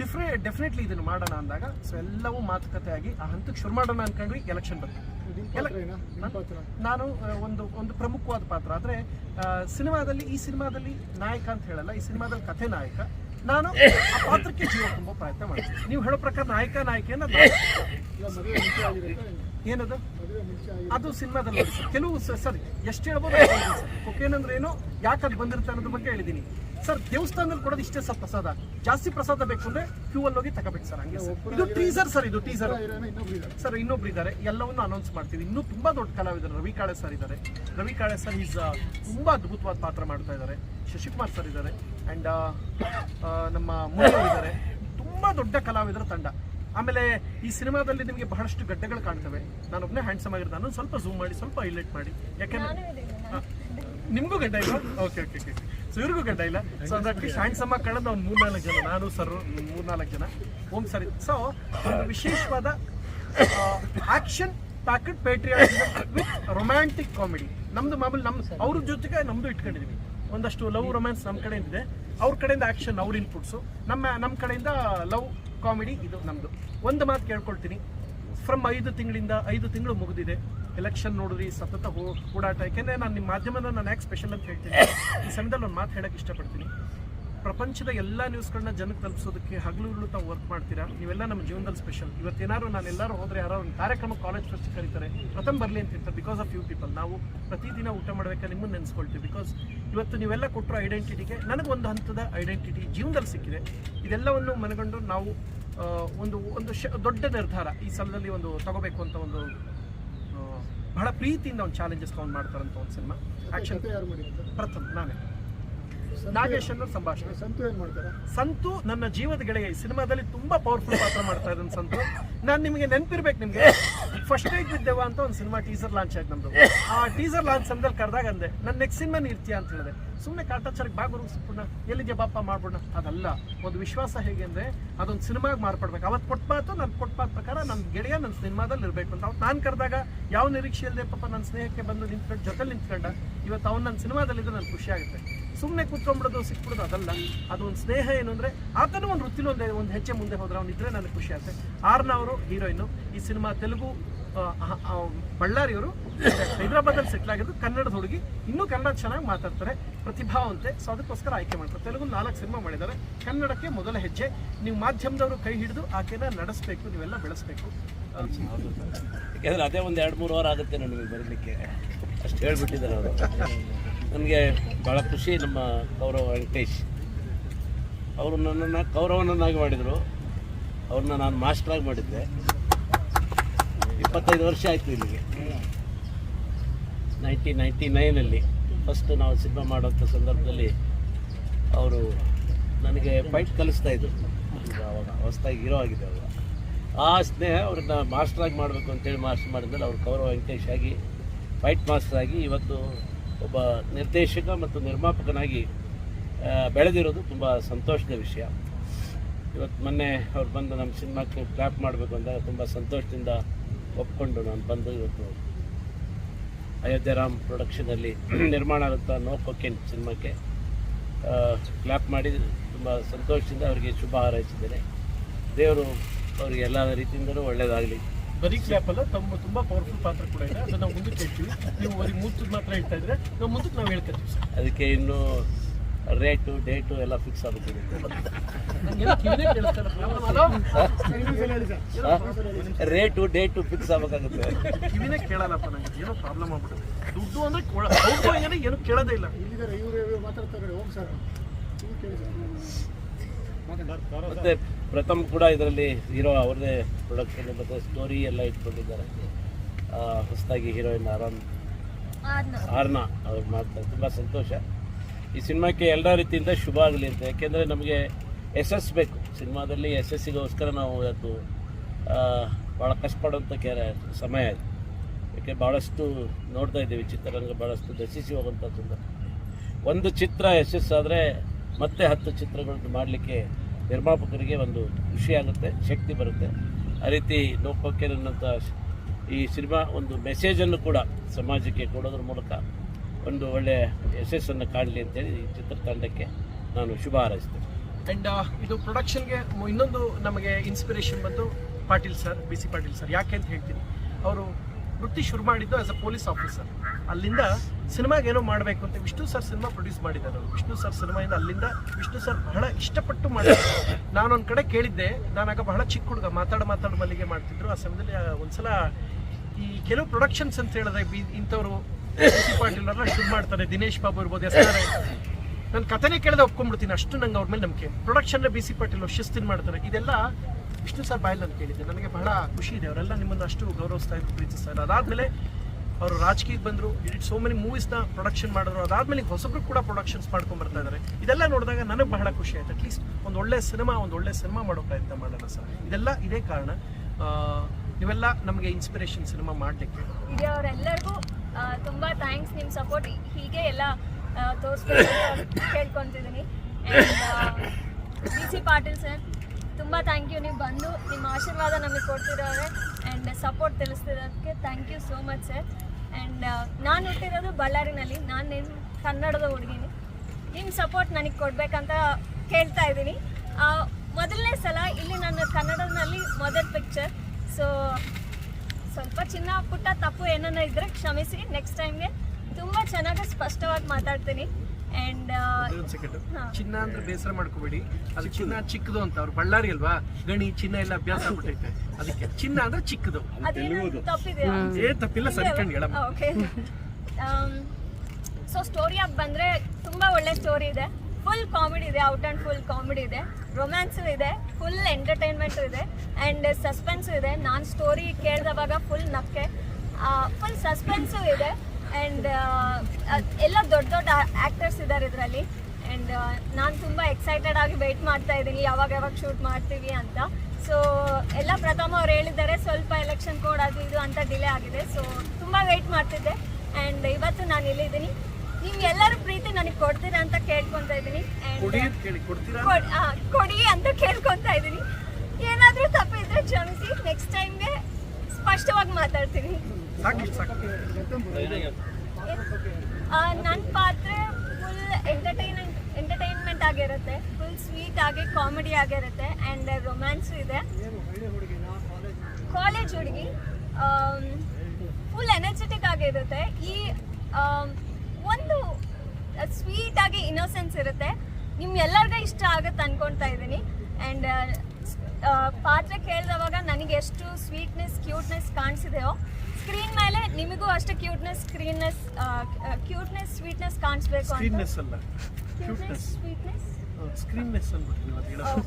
ಡಿಫ್ರೆ ಡೆಫಿನೆಟ್ಲಿ ಇದನ್ನು ಮಾಡೋಣ ಅಂದಾಗ ಸೊ ಎಲ್ಲವೂ ಮಾತುಕತೆ ಆಗಿ ಆ ಹಂತಕ್ಕೆ ಶುರು ಮಾಡೋಣ ಅಂದ್ಕೊಂಡ್ವಿ ಎಲೆಕ್ಷನ್ ಬಂತು. ನಾನು ಒಂದು ಒಂದು ಪ್ರಮುಖವಾದ ಪಾತ್ರ ಆದರೆ ಸಿನಿಮಾದಲ್ಲಿ ಈ ಸಿನಿಮಾದಲ್ಲಿ ನಾಯಕ ಅಂತ ಹೇಳಲ್ಲ ಈ ಸಿನಿಮಾದಲ್ಲಿ ಕಥೆ ನಾಯಕ. ನಾನು ಆ ಪಾತ್ರಕ್ಕೆ ಜೀವ ತುಂಬ ಪ್ರಯತ್ನ ಮಾಡ್ತೀನಿ. ನೀವು ಹೇಳೋ ಪ್ರಕಾರ ನಾಯಕ ನಾಯಕಿಯನ್ನ ಏನದು? ಅದು ಸಿನಿಮಾದಲ್ಲಿ ಕೆಲವು ಸರಿ ಎಷ್ಟು ಹೇಳ್ಬೋದು ಅಂದ್ರೆ ಏನು ಯಾಕೆ ಅದು ಬಂದಿರುತ್ತೆ ಅನ್ನೋದ್ರ ಬಗ್ಗೆ ಹೇಳಿದ್ದೀನಿ. ಸರ್, ದೇವಸ್ಥಾನದಲ್ಲಿ ಕೊಡೋದು ಇಷ್ಟೇ ಸರ್ ಪ್ರಸಾದ. ಜಾಸ್ತಿ ಪ್ರಸಾದ ಬೇಕು ಅಂದ್ರೆ ಕ್ಯೂ ಅಲ್ಲಿ ಹೋಗಿ ತಗೋಬೇಕು ಸರ್ ಹಂಗೆ ಇದು ಟೀಸರ್ ಸರ್, ಇದು ಟೀಸರ್ ಸರ್, ಇನ್ನೊಬ್ರು ಇದ್ದಾರೆ. ಎಲ್ಲವನ್ನೂ ಅನೌನ್ಸ್ ಮಾಡ್ತೀವಿ. ಇನ್ನೂ ತುಂಬಾ ದೊಡ್ಡ ಕಲಾವಿದರು. ರವಿ ಕಾಳೆ ಸರ್ ಇದ್ದಾರೆ. ರವಿ ಕಾಳೆ ಸರ್ ಈಸ್ ತುಂಬಾ ಅದ್ಭುತವಾದ ಪಾತ್ರ ಮಾಡ್ತಾ ಇದ್ದಾರೆ. ಶಶಿಕುಮಾರ್ ಸರ್ ಇದ್ದಾರೆ. ಅಂಡ್ ನಮ್ಮ ಮುನಿ ಇದ್ದಾರೆ. ತುಂಬಾ ದೊಡ್ಡ ಕಲಾವಿದರ ತಂಡ. ಆಮೇಲೆ ಈ ಸಿನಿಮಾದಲ್ಲಿ ನಿಮಗೆ ಬಹಳಷ್ಟು ಗಡ್ಡೆಗಳು ಕಾಣ್ತವೆ. ನಾನೊಬ್ಬನೇ ಹ್ಯಾಂಡ್ಸಮ್ ಆಗಿರ್ತಾನೆ ಸ್ವಲ್ಪ ಝೂಮ್ ಮಾಡಿ, ಸ್ವಲ್ಪ ಹೈಲೈಟ್ ಮಾಡಿ. ಯಾಕೆಂದ್ರೆ. ನಿಮ್ಗೂ ಗಡ್ಡ ಇಲ್ಲ? ಓಕೆ ಓಕೆ ಓಕೆ ಸೊ ಇವ್ರಿಗೂ ಗಡ್ಡ ಇಲ್ಲ. ಸೊ ಅದಕ್ಕೆ ಹ್ಯಾಂಡ್ಸಮ್ ಆಗಿ ಕಾಣೋದು ಒಂದು ಮೂರ್ನಾಲ್ಕು ಜನ ನಾನು ಸರ್ ಮೂರ್ನಾಲ್ಕು ಜನ. ಓಂ ಸರಿ. ಸೊ ಒಂದು ವಿಶೇಷವಾದ action packet patriot with romantic comedy ನಮ್ದು ಮಾಮೂಲಿ ನಮ್ಮ ಅವ್ರ ಜೊತೆಗೆ ನಮ್ದು ಇಟ್ಕೊಂಡಿದೀವಿ. ಒಂದಷ್ಟು ಲವ್ ರೊಮ್ಯಾನ್ಸ್ ನಮ್ಮ ಕಡೆಯಿಂದ ಇದೆ ಅವ್ರ ಕಡೆಯಿಂದ ಆಕ್ಷನ್ ಅವ್ರ ಇನ್ಪುಟ್ಸು ನಮ್ಮ ನಮ್ಮ ಕಡೆಯಿಂದ ಲವ್ ಕಾಮಿಡಿ ಇದು ನಮ್ಮದು ಒಂದು ಮಾತು ಕೇಳ್ಕೊಳ್ತೀನಿ. ಫ್ರಮ್ ಐದು ತಿಂಗಳಿಂದ ಐದು ತಿಂಗಳು ಮುಗಿದಿದೆ. ಎಲೆಕ್ಷನ್ ನೋಡ್ರಿ, ಸತತ ಓಡಾಟ ಯಾಕೆಂದ್ರೆ ನಾನು ನಿಮ್ಮ ಮಾಧ್ಯಮನ ನಾನು ಯಾಕೆ ಸ್ಪೆಷಲ್ ಅಂತ ಹೇಳ್ತೀನಿ? ಈ ಸಮಯದಲ್ಲಿ ಒಂದು ಮಾತು ಹೇಳಕ್ಕೆ ಇಷ್ಟಪಡ್ತೀನಿ. ಪ್ರಪಂಚದ ಎಲ್ಲ ನ್ಯೂಸ್ಗಳನ್ನ ಜನಕ್ಕೆ ತಲುಪಿಸೋದಕ್ಕೆ ಹಗಲು ತಾವು ವರ್ಕ್ ಮಾಡ್ತೀರಾ? ನೀವೆಲ್ಲ ನಮ್ಮ ಜೀವನದಲ್ಲಿ ಸ್ಪೆಷಲ್ ಇವತ್ತೇನಾದ್ರು ನಾನು ಎಲ್ಲರೂ ಹೋದ್ರೆ ಯಾರೋ ಒಂದು ಕಾರ್ಯಕ್ರಮ ಕಾಲೇಜ್ ಫಸ್ಟ್ ಕರೀತಾರೆ. ಪ್ರಥಮ ಬರಲಿ ಅಂತ ಹೇಳ್ತಾರೆ. ಬಿಕಾಸ್ ಆಫ್ ಯು ಪೀಪಲ್ ನಾವು ಪ್ರತಿದಿನ ಊಟ ಮಾಡಬೇಕಾ ನಿಮ್ಮನ್ನು ನೆನೆಸ್ಕೊಳ್ತೀವಿ. ಬಿಕಾಸ್ ಇವತ್ತು ನೀವೆಲ್ಲ ಕೊಟ್ಟರು ಐಡೆಂಟಿಟಿಗೆ ನನಗೆ ಒಂದು ಹಂತದ ಐಡೆಂಟಿಟಿ ಜೀವನದಲ್ಲಿ ಸಿಕ್ಕಿದೆ. ಇದೆಲ್ಲವನ್ನು ಮನಗಂಡು ನಾವು ಒಂದು ಒಂದು ದೊಡ್ಡ ನಿರ್ಧಾರ ಈ ಸಲದಲ್ಲಿ ಒಂದು ತಗೋಬೇಕು ಅಂತ ಒಂದು ಬಹಳ ಪ್ರೀತಿಯಿಂದ ಒಂದು ಚಾಲೆಂಜಸ್ ತಗೊಂಡು ಮಾಡ್ತಾರಂತ ಒಂದು ಸಿನಿಮಾ ಆಕ್ಷನ್ ಪ್ರಥಮ್ ನಾನೇ. ನಾಗೇಶ್ ಅನ್ನೋ ಸಂಭಾಷಣೆ. ಸಂತು ಏನ್ ಮಾಡ್ತಾರೆ? ಸಂತು ನನ್ನ ಜೀವದ ಗೆಳೆಯ. ಈ ಸಿನಿಮಾದಲ್ಲಿ ತುಂಬಾ ಪವರ್ಫುಲ್ ಪಾತ್ರ ಮಾಡ್ತಾ ಇದ್ದಾನೆ ಸಂತು. ನಾನು ನಿಮಗೆ ನೆನಪಿರ್ಬೇಕು ನಿಮಗೆ. ಫಸ್ಟ್ ಏಟ್ ದೇವ ಅಂತ ಒಂದು ಸಿನಿಮಾ ಟೀಸರ್ ಲಾಂಚ್ ಆಯ್ತು ನಮ್ದು. ಆ ಟೀಸರ್ ಲಾಂಚ್ ಸಮಯದಲ್ಲಿ ಕರೆದಾಗ ಅಂದೆ ನನ್ನ ನೆಕ್ಸ್ಟ್ ಸಿನಿಮಾ ಇರ್ತೀಯ? ಅಂತ ಹೇಳಿದೆ. ಸುಮ್ಮನೆ ಕಾಟಾಚಾರಕ್ಕೆ ಬಾ ಗುರು ಸಿಕ್ಬಿಡ ಎಲ್ಲಿಗೆ ಬಾಪ ಮಾಡ್ಬಿಡೋಣ? ಅದಲ್ಲ, ಒಂದು ವಿಶ್ವಾಸ ಹೇಗೆ ಅಂದರೆ, ಅದೊಂದು ಸಿನಿಮಾಗೆ ಮಾರ್ಪಡ್ಬೇಕು. ಅವತ್ತು ಕೊಟ್ಟ ನನ್ನ ನಾನು ಪ್ರಕಾರ ನನ್ನ ಗೆಳೆಯ ನನ್ನ ಸಿನಿಮಾದಲ್ಲಿ ಇರಬೇಕು ಅಂತ. ಅವತ್ತು ನಾನು ಕರೆದಾಗ, ಯಾವ ನಿರೀಕ್ಷೆ ಇಲ್ಲದೆ ಪಾಪ ನನ್ನ ಸ್ನೇಹಕ್ಕೆ ಬಂದು ನಿಂತ್ಕೊಂಡು, ಜೊತೆಲಿ ನಿಂತ್ಕೊಂಡ? ಇವತ್ತು ಅವ್ನು ನನ್ನ ಸಿನಿಮಾದಲ್ಲಿದ್ದು ನನಗೆ ಖುಷಿ ಆಗುತ್ತೆ. ಸುಮ್ಮನೆ ಕೂತ್ಕೊಂಡ್ಬಿಡೋದು ಸಿಕ್ಬಿಡೋದು ಅದಲ್ಲ. ಅದು ಒಂದು ಸ್ನೇಹ ಏನು ಅಂದರೆ, ಆತನೂ ಒಂದು ವೃತ್ತಿಲಿ ಒಂದು ಒಂದು ಹೆಜ್ಜೆ ಮುಂದೆ ಹೋದ್ರೆ ಅವ್ನು ಇದ್ರೆ ನನಗೆ ಖುಷಿ ಆಗುತ್ತೆ. ಆರ್ನ ಅವರು ಹೀರೋಯಿನ್. ಈ ಸಿನಿಮಾ ತೆಲುಗು ಬಳ್ಳಾರಿಯವರು ಹೈದರಾಬಾದಲ್ಲಿ ಸೆಟ್ಲ್ ಆಗಿದ್ದು ಕನ್ನಡದ ಹುಡುಗಿ. ಇನ್ನೂ ಕನ್ನಡ ಚೆನ್ನಾಗಿ ಮಾತಾಡ್ತಾರೆ. ಪ್ರತಿಭಾವಂತೆ. ಸೊ ಅದಕ್ಕೋಸ್ಕರ ಆಯ್ಕೆ ಮಾಡ್ತಾರೆ. ತೆಲುಗು ನಾಲ್ಕು ಸಿನಿಮಾ ಮಾಡಿದ್ದಾರೆ. ಕನ್ನಡಕ್ಕೆ ಮೊದಲ ಹೆಜ್ಜೆ. ನೀವು ಮಾಧ್ಯಮದವರು ಕೈ ಹಿಡಿದು ಆಕೆನ ನಡೆಸಬೇಕು, ನೀವೆಲ್ಲ ಬೆಳೆಸಬೇಕು. ಯಾಕೆಂದ್ರೆ ಅದೇ ಒಂದು ಎರಡು ಮೂರು ವಾರ ಆಗುತ್ತೆ ನನಗೆ ಬರಲಿಕ್ಕೆ. ಅಷ್ಟು ಹೇಳ್ಬಿಟ್ಟಿದ್ದಾರೆ ಅವರು. ನನಗೆ ಭಾಳ ಖುಷಿ ನಮ್ಮ ಕೌರವ ವೆಂಕಟೇಶ್. ಅವರು ನನ್ನನ್ನು ಕೌರವನನ್ನಾಗಿ ಮಾಡಿದರು. ಅವ್ರನ್ನ ನಾನು ಮಾಸ್ಟ್ರಾಗಿ ಮಾಡಿದ್ದೆ. ಇಪ್ಪತ್ತೈದು ವರ್ಷ ಆಯಿತು ಇಲ್ಲಿಗೆ. ನೈನ್ಟೀನ್ ನೈಂಟಿ ನೈನಲ್ಲಿ ಫಸ್ಟ್ ನಾವು ಸಿನಿಮಾ ಮಾಡೋಂಥ ಸಂದರ್ಭದಲ್ಲಿ ಅವರು ನನಗೆ ಫೈಟ್ ಕಲಿಸ್ತಾ ಈಗ ಅವಾಗ ಹೊಸದಾಗಿ ಹೀರೋ ಆಗಿದೆ ಅವಾಗ ಆ ಸ್ನೇಹ ಅವ್ರನ್ನ ಮಾಸ್ಟ್ರಾಗಿ ಮಾಡಬೇಕು ಅಂತೇಳಿ ಮಾಸ್ಟರ್ ಮಾಡಿದ್ಮೇಲೆ ಅವ್ರು ಕೌರವ ವೆಂಕಟೇಶ್ ಆಗಿ ಫೈಟ್ ಮಾಸ್ಟರ್ ಆಗಿ ಇವತ್ತು ಒಬ್ಬ ನಿರ್ದೇಶಕ ಮತ್ತು ನಿರ್ಮಾಪಕನಾಗಿ ಬೆಳೆದಿರೋದು ತುಂಬ ಸಂತೋಷದ ವಿಷಯ. ಇವತ್ತು ಮೊನ್ನೆ ಅವ್ರು ಬಂದು ನಮ್ಮ ಸಿನಿಮಾಕ್ಕೆ ಕ್ಲಾಪ್ ಮಾಡಬೇಕು ಅಂದಾಗ ತುಂಬ ಸಂತೋಷದಿಂದ ಒಪ್ಕೊಂಡು ನಾನು ಬಂದು ಇವತ್ತು ಅಯೋಧ್ಯರಾಮ್ ಪ್ರೊಡಕ್ಷನಲ್ಲಿ ನಿರ್ಮಾಣ ಆಗುತ್ತಾ ನೋ ಕೊಕೆನ್ ಸಿನಿಮಾಕ್ಕೆ ಕ್ಲಾಪ್ ಮಾಡಿ ತುಂಬ ಸಂತೋಷದಿಂದ ಅವರಿಗೆ ಶುಭ ಹಾರೈಸಿದ್ದೇನೆ. ದೇವರು ಅವರಿಗೆ ಎಲ್ಲ ರೀತಿಯಿಂದಲೂ ಒಳ್ಳೆಯದಾಗಲಿ ಬರೀ ಕ್ಲಾಪ್ ಅಲ್ಲ ತಮ್ಮ ತುಂಬಾ ಪವರ್ಫುಲ್ ಪಾತ್ರ ಕೂಡ ಇದೆ. ಅದನ್ನ ನಾವು ಮುಂದಕ್ಕೆ ಹೇಳ್ತೀವಿ. ನೀವು ಬರೀ ಮೂರ್ತದ ಮಾತ್ರ ಹೇಳ್ತಾ ಇದ್ರೆ ನಾವು ಮುಂದಕ್ಕೆ ನಾವು ಹೇಳ್ಕೊತೀವಿ ಸರ್. ಅದಕ್ಕೆ ಇನ್ನು ರೇಟು ಡೇಟು ಎಲ್ಲ ಫಿಕ್ಸ್ ಆಗುತ್ತೆ? ರೇಟು ಡೇಟು ಫಿಕ್ಸ್ ಆಗಬೇಕಾಗುತ್ತೆ. ಕಿವಿನೇ ಕೇಳಲ್ಲಪ್ಪ ನಂಗೆ. ಏನೋ ಪ್ರಾಬ್ಲಮ್ ಆಗ್ಬಿಡುತ್ತೆ ದುಡ್ಡು ಅಂದ್ರೆ ಕೊಳ- ಏನೋ ಕೇಳೋದೇ ಇಲ್ಲ. ಇಲ್ಲಿದ್ದಾರೆ ಇವರು ಮಾತಾಡ್ತಾರೆ ಹೋಗಿ ಸರ್. ಮತ್ತೆ ಪ್ರಥಮ್ ಕೂಡ ಇದರಲ್ಲಿ ಹೀರೋ ಅವ್ರದ್ದೇ ಪ್ರೊಡಕ್ಷನ್ ಮತ್ತು ಸ್ಟೋರಿ ಎಲ್ಲ ಇಟ್ಕೊಂಡಿದ್ದಾರೆ. ಹೊಸದಾಗಿ ಹೀರೋಯಿನ್ ಆರಾಮ್ ಆರ್ನ. ಅವ್ರು ಮಾಡ್ತಾರೆ. ತುಂಬ ಸಂತೋಷ. ಈ ಸಿನಿಮಾಕ್ಕೆ ಎಲ್ಲ ರೀತಿಯಿಂದ ಶುಭ ಆಗಲಿ ಅಂತ. ಯಾಕೆಂದರೆ ನಮಗೆ ಯಶಸ್ಸು ಬೇಕು. ಸಿನಿಮಾದಲ್ಲಿ ಯಶಸ್ಸಿಗೋಸ್ಕರ ನಾವು ಇವತ್ತು ಆ, ಭಾಳ ಕಷ್ಟಪಡುವಂಥ ಕೆರೆ ಸಮಯ ಇದೆ. ಯಾಕೆ ಭಾಳಷ್ಟು ನೋಡ್ತಾ ಇದ್ದೀವಿ. ಚಿತ್ರರಂಗ ಭಾಳಷ್ಟು ದಶಿಸಿ ಹೋಗುವಂಥ ಸಂದರ್ಭ ಒಂದು ಚಿತ್ರ ಯಶಸ್ಸಾದರೆ ಮತ್ತೆ ಹತ್ತು ಚಿತ್ರಗಳನ್ನು ಮಾಡಲಿಕ್ಕೆ ನಿರ್ಮಾಪಕರಿಗೆ ಒಂದು ಖುಷಿ ಆಗುತ್ತೆ, ಶಕ್ತಿ ಬರುತ್ತೆ. ಆ ರೀತಿ ಲೋಕಕ್ಕೆ ನನ್ನಂಥ ಈ ಸಿನಿಮಾ ಒಂದು ಮೆಸೇಜನ್ನು ಕೂಡ ಸಮಾಜಕ್ಕೆ ಕೊಡೋದ್ರ ಮೂಲಕ ಒಂದು ಒಳ್ಳೆಯ ಯಶಸ್ಸನ್ನು ಕಾಣಲಿ ಅಂತೇಳಿ ಈ ಚಿತ್ರತಂಡಕ್ಕೆ ನಾನು ಶುಭ ಹಾರೈಸ್ತೇನೆ. ಆ್ಯಂಡ್ ಇದು ಪ್ರೊಡಕ್ಷನ್ಗೆ ಇನ್ನೊಂದು ನಮಗೆ ಇನ್ಸ್ಪಿರೇಷನ್ ಬಂದು Patil sir B C Patil sir ಯಾಕೆ ಅಂತ ಹೇಳ್ತೀನಿ. ಅವರು ವೃತ್ತಿ ಶುರು ಮಾಡಿದ್ದು ಆಸ್ ಅ ಪೊಲೀಸ್ ಆಫೀಸರ್ ಅಲ್ಲಿಂದ ಸಿನಿಮಾಗೆ ಏನೋ ಮಾಡಬೇಕು ಅಂತ ವಿಷ್ಣು ಸರ್ ಸಿನಿಮಾ ಪ್ರೊಡ್ಯೂಸ್ ಮಾಡಿದ್ದಾರೆ. ಅವರು ವಿಷ್ಣು ಸರ್ ಸಿನಿಮಾಯಿಂದ ಅಲ್ಲಿಂದ ವಿಷ್ಣು ಸರ್ ಬಹಳ ಇಷ್ಟಪಟ್ಟು ಮಾಡಿದ್ರು ನಾನು ಒಂದು ಕಡೆ ಕೇಳಿದ್ದೆ, ನಾನಾಗ ಬಹಳ ಚಿಕ್ಕ ಹುಡುಗ, ಮಾತಾಡ ಮಾತಾಡ ಮಲ್ಲಿಗೆ ಮಾಡ್ತಿದ್ರು. ಆ ಸಮಯದಲ್ಲಿ ಒಂದ್ಸಲ ಈ ಕೆಲವು ಪ್ರೊಡಕ್ಷನ್ಸ್ ಅಂತ ಹೇಳಿದ್ರೆ, ಬಿ, ಇಂಥವ್ರು ಪಾಟೀಲ್ ಅವ್ರನ್ನ ಶುರು ಮಾಡ್ತಾರೆ, ದಿನೇಶ್ ಬಾಬು ಇರ್ಬೋದು, ಎಸ್ ಆರ್ ನಾನು ಕಥೆನೇ ಕೇಳಿದೆ ಒಪ್ಕೊಂಡ್ಬಿಡ್ತೀನಿ, ಅಷ್ಟು ನಂಗೆ ಅವ್ರ ಮೇಲೆ ನಂಬಿಕೆ. ಪ್ರೊಡಕ್ಷನ್ ಬಿ ಸಿ ಪಾಟೀಲ್ ಅವ್ರು ಶಿಸ್ತಿನ ಮಾಡ್ತಾರೆ. ಇದೆಲ್ಲ ವಿಷ್ಣು ಸರ್ ಬಾಯಲ್ಲಿ ಅಂತ ಕೇಳಿದ್ದೆ. ನನಗೆ ಬಹಳ ಖುಷಿ ಇದೆ. ಅವರೆಲ್ಲ ನಿಮ್ಮನ್ನು ಅಷ್ಟು ಗೌರವಿಸ್ತಾ ಇದ್ರು ಪ್ರೀತಿಸ್ತಾ ಅದಾದಮೇಲೆ ಅದಾದ್ಮೇಲೆ ಅವರು ರಾಜಕೀಯಕ್ಕೆ ಬಂದರು ಇಟ್ ಸೋ ಮೆನಿ ಮೂವೀಸ್ನ ಪ್ರೊಡಕ್ಷನ್ ಮಾಡಿದ್ರು, ಅದಾದಮೇಲೆ ಹೊಸಬ್ರು ಕೂಡ ಪ್ರೊಡಕ್ಷನ್ಸ್ ಮಾಡ್ಕೊಂಡು ಬರ್ತಾ ಇದ್ದಾರೆ ಇದೆಲ್ಲ ನೋಡಿದಾಗ ನನಗೆ ಬಹಳ ಖುಷಿ ಆಯ್ತು. ಅಟ್ಲೀಸ್ಟ್ ಒಂದು ಒಳ್ಳೆ ಸಿನಿಮಾ ಒಂದು ಒಳ್ಳೆ ಸಿನಿಮಾ ಮಾಡೋ ಪ್ರಯತ್ನ ಮಾಡೋಣ ಸರ್. ಇದೆಲ್ಲ ಇದೇ ಕಾರಣ. ನೀವೆಲ್ಲ ನಮಗೆ ಇನ್ಸ್ಪಿರೇಷನ್ ಸಿನಿಮಾ ಮಾಡಲಿಕ್ಕೆ. ಅವರೆಲ್ಲರಿಗೂ ತುಂಬ ಥ್ಯಾಂಕ್ಸ್ ನಿಮ್ಮ ಸಪೋರ್ಟ್ ಹೀಗೆ ಎಲ್ಲ ತೋರಿಸ್ಬೇಕು ಕೇಳ್ಕೊತಿದ್ದೀನಿ ಬಿ ಸಿ ಪಾಟೀಲ್ ಸರ್ ತುಂಬ ಥ್ಯಾಂಕ್ ಯು ನೀವು ಬಂದು, ನಿಮ್ಮ ಆಶೀರ್ವಾದ ನಮಗೆ ಕೊಡ್ತಿರೋರೆ. And support ತಿಳಿಸ್ತಿರೋದಕ್ಕೆ thank you so much sir and ನಾನು ಹುಟ್ಟಿರೋದು ಬಳ್ಳಾರಿನಲ್ಲಿ. ನಾನು ನಿಮ್ಮ ಕನ್ನಡದ ಹುಡುಗಿನಿ. ನಿಮ್ಮ ಸಪೋರ್ಟ್ ನನಗೆ ಕೊಡಬೇಕಂತ ಕೇಳ್ತಾ ಇದ್ದೀನಿ. ಮೊದಲನೇ ಸಲ ಇಲ್ಲಿ ನನ್ನ ಕನ್ನಡದಲ್ಲಿ ಮೊದಲ ಪಿಕ್ಚರ್ ಸೊ ಸ್ವಲ್ಪ ಚಿನ್ನ ಪುಟ್ಟ ತಪ್ಪು ಏನನ್ನ ಇದ್ದರೆ ಕ್ಷಮಿಸಿ. ನೆಕ್ಸ್ಟ್ ಟೈಮ್ಗೆ ತುಂಬ ಚೆನ್ನಾಗಿ ಸ್ಪಷ್ಟವಾಗಿ ಮಾತಾಡ್ತೀನಿ. ಹಾ. ಚಿನ್ನ ಅಂದ್ರೆ ಬೇಸರ ಮಾಡ್ಕೋಬೇಡಿ. ಅದು ಚಿನ್ನ. ಚಿಕ್ಕದು ಅಂತ ಅವ್ರು ಬಳ್ಳಾರಿ ಅಲ್ವಾ? ಗಣಿ ಚಿನ್ನ ಎಲ್ಲ ಅಭ್ಯಾಸ ಆಗ್ಬಿಟ್ಟೈತೆ. ಅದಕ್ಕೆ ಚಿನ್ನ ಅಂದ್ರೆ ಚಿಕ್ಕದು. ಏ ತಪ್ಪಿಲ್ಲ ಸರಿ ಕಂಡು ಹೇಳಮ್ಮ. ಸೊ ಸ್ಟೋರಿ ಆಗಿ ಬಂದ್ರೆ ತುಂಬಾ ಒಳ್ಳೆ ಸ್ಟೋರಿ ಇದೆ. ಫುಲ್ ಕಾಮಿಡಿ ಇದೆ ಔಟ್ ಆ್ಯಂಡ್ ಫುಲ್ ಕಾಮಿಡಿ ಇದೆ. ರೊಮ್ಯಾನ್ಸು ಇದೆ ಫುಲ್ ಎಂಟರ್ಟೈನ್ಮೆಂಟು ಇದೆ. ಆ್ಯಂಡ್ ಸಸ್ಪೆನ್ಸು ಇದೆ. ನಾನು ಸ್ಟೋರಿ ಕೇಳಿದವಾಗ ಫುಲ್ ನಕ್ಕೆ ಫುಲ್ ಸಸ್ಪೆನ್ಸು ಇದೆ. ಆ್ಯಂಡ್ ಎಲ್ಲ ದೊಡ್ಡ ದೊಡ್ಡ ಆ್ಯಕ್ಟರ್ಸ್ ಇದ್ದಾರೆ ಇದರಲ್ಲಿ. ಆ್ಯಂಡ್ ನಾನು ತುಂಬ ಎಕ್ಸೈಟೆಡ್ ಆಗಿ ವೆಯ್ಟ್ ಮಾಡ್ತಾ ಇದ್ದೀನಿ ಯಾವಾಗ ಯಾವಾಗ ಶೂಟ್ ಮಾಡ್ತೀವಿ ಅಂತ. ಸೊ ಎಲ್ಲ ಪ್ರಥಮ ಅವ್ರು ಹೇಳಿದ್ದಾರೆ ಸ್ವಲ್ಪ ಎಲೆಕ್ಷನ್ ಕೋಡ್ ಅದು ಇದು ಅಂತ ಡಿಲೇ ಆಗಿದೆ. ಸೊ ತುಂಬ ವೆಯ್ಟ್ ಮಾಡ್ತಿದ್ದೆ. ಆ್ಯಂಡ್ ಇವತ್ತು ನಾನು ಇಲ್ಲಿದ್ದೀನಿ. ನಿಮ್ಗೆಲ್ಲರೂ ಎಲ್ಲರೂ ಪ್ರೀತಿ ನನಗೆ ಕೊಡ್ತೀರಾ ಅಂತ ಕೇಳ್ಕೊತಾ ಇದ್ದೀನಿ. ಕೊಡಿ ಅಂತ ಕೇಳ್ಕೊತಾ ಇದ್ದೀನಿ. ಏನಾದರೂ ತಪ್ಪಿದ್ರೆ ಕ್ಷಮಿಸಿ ನೆಕ್ಸ್ಟ್ ಟೈಮ್ಗೆ ಸ್ಪಷ್ಟವಾಗಿ ಮಾತಾಡ್ತೀನಿ. ನನ್ನ ಪಾತ್ರ ಫುಲ್ ಎಂಟರ್ಟೈನ್ಮೆಂಟ್ ಎಂಟರ್ಟೈನ್ಮೆಂಟ್ ಆಗಿರುತ್ತೆ. ಫುಲ್ ಸ್ವೀಟ್ ಆಗಿ ಕಾಮಿಡಿ ಆಗಿರುತ್ತೆ ಆ್ಯಂಡ್ ರೊಮ್ಯಾನ್ಸು ಇದೆ. ಕಾಲೇಜ್ ಹುಡುಗಿ ಫುಲ್ ಎನರ್ಜೆಟಿಕ್ ಆಗಿರುತ್ತೆ. ಈ ಒಂದು ಸ್ವೀಟ್ ಆಗಿ ಇನ್ನೋಸೆನ್ಸ್ ಇರುತ್ತೆ. ನಿಮ್ ಇಷ್ಟ ಆಗುತ್ತೆ ಅನ್ಕೊಳ್ತಾ ಇದ್ದೀನಿ. ಆ್ಯಂಡ್ ಪಾತ್ರ ಕೇಳಿದವಾಗ ನನಗೆ ಎಷ್ಟು ಸ್ವೀಟ್ನೆಸ್ ಕ್ಯೂಟ್ನೆಸ್ ಕಾಣಿಸಿದೆಯೋ ಸ್ಕ್ರೀನ್ ಮೇಲೆ ನಿಮಗೂ ಅಷ್ಟು ಕ್ಯೂಟ್ನೆಸ್ ಸ್ಕ್ರೀನ್ನೆಸ್ ಕ್ಯೂಟ್ನೆಸ್ ಸ್ವೀಟ್ನೆಸ್ ಕಾಣಿಸ್ಬೇಕು ಅಂತ. ಸ್ಕ್ರೀನ್ನೆಸ್ ಅಲ್ಲ. ಕ್ಯೂಟ್ನೆಸ್ ಸ್ವೀಟ್ನೆಸ್ ಸ್ಕ್ರೀನ್ನೆಸ್ ಹೇಳೋದು.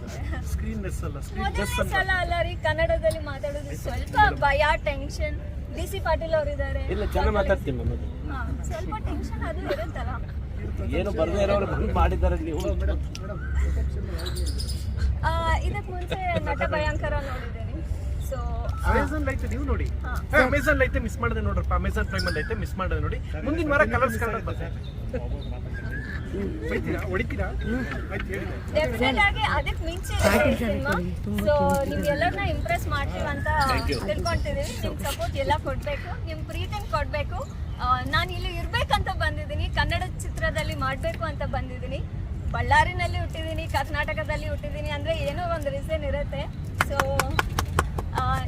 ಸ್ಕ್ರೀನ್ನೆಸ್ ಅಲ್ಲ ಸ್ಕ್ರೀನ್ನೆಸ್ ಅಲ್ಲ. ಅಲ್ಲ ರೀ ಕನ್ನಡದಲ್ಲಿ ಮಾತಾಡೋದು. ಸ್ವಲ್ಪ ಭಯ ಟೆನ್ಷನ್ ಡಿ ಸಿ ಪಾಟೀಲ್ ಅವರು ಇದ್ದಾರೆ ಇಲ್ಲ ಚೆನ್ನಾಗಿ ಮಾತಾಡ್ತೀನಿ ನಾನು ಹಾ, ಸ್ವಲ್ಪ ಟೆನ್ಷನ್ ಅದು ಇರುತ್ತಲ್ಲ. ಏನು ಬರದೇ ಇರೋರು ಬಂದು ಮಾಡಿದ್ದಾರೆ ನೀವು ಆ, ಇದಕ್ಕೆ ಮುಂಚೆ ನಟ ಭಯಂಕರ ನೋಡಿದ್ದೀನಿ. ಸೊ ಅಮೆಝಾನ್ ಐತೆ ನೀವು ನೋಡಿ. ಅಮೆಝಾನ್ ಐತೆ ಮಿಸ್ ಮಾಡಿದೆ ನೋಡ್ರಪ್ಪ ಅಮೆಝಾನ್ ಪ್ರೈಮ್ ಅಲ್ಲಿ ಐತೆ ಮಿಸ್ ಮಾಡಿದೆ ನೋಡಿ. ಮುಂದಿನ ವಾರ ಕಲರ್ಸ್ ಕನ್ನಡ ಬರ್ತೈತೆ ಅದಕ್ಕೆ ಮಿಂಚಿ ಸಿನಿಮಾ ಸೊ ನಿಮ್ಗೆಲ್ಲರನ್ನ ಇಂಪ್ರೆಸ್ ಮಾಡ್ತೀವಿ ಅಂತ ತಿಳ್ಕೊಂತಿದೀವಿ ನಿಮ್ ಸಪೋರ್ಟ್ ಎಲ್ಲ ಕೊಡ್ಬೇಕು. ನಿಮ್ ಪ್ರೀತಿನ ಕೊಡ್ಬೇಕು. ನಾನು ಇಲ್ಲಿ ಇರ್ಬೇಕಂತ ಬಂದಿದ್ದೀನಿ. ಕನ್ನಡ ಚಿತ್ರದಲ್ಲಿ ಮಾಡಬೇಕು ಅಂತ ಬಂದಿದ್ದೀನಿ. ಬಳ್ಳಾರಿನಲ್ಲಿ ಹುಟ್ಟಿದೀನಿ ಕರ್ನಾಟಕದಲ್ಲಿ ಹುಟ್ಟಿದೀನಿ ಅಂದ್ರೆ ಏನೋ ಒಂದು ರೀಸನ್ ಇರುತ್ತೆ. ಸೊ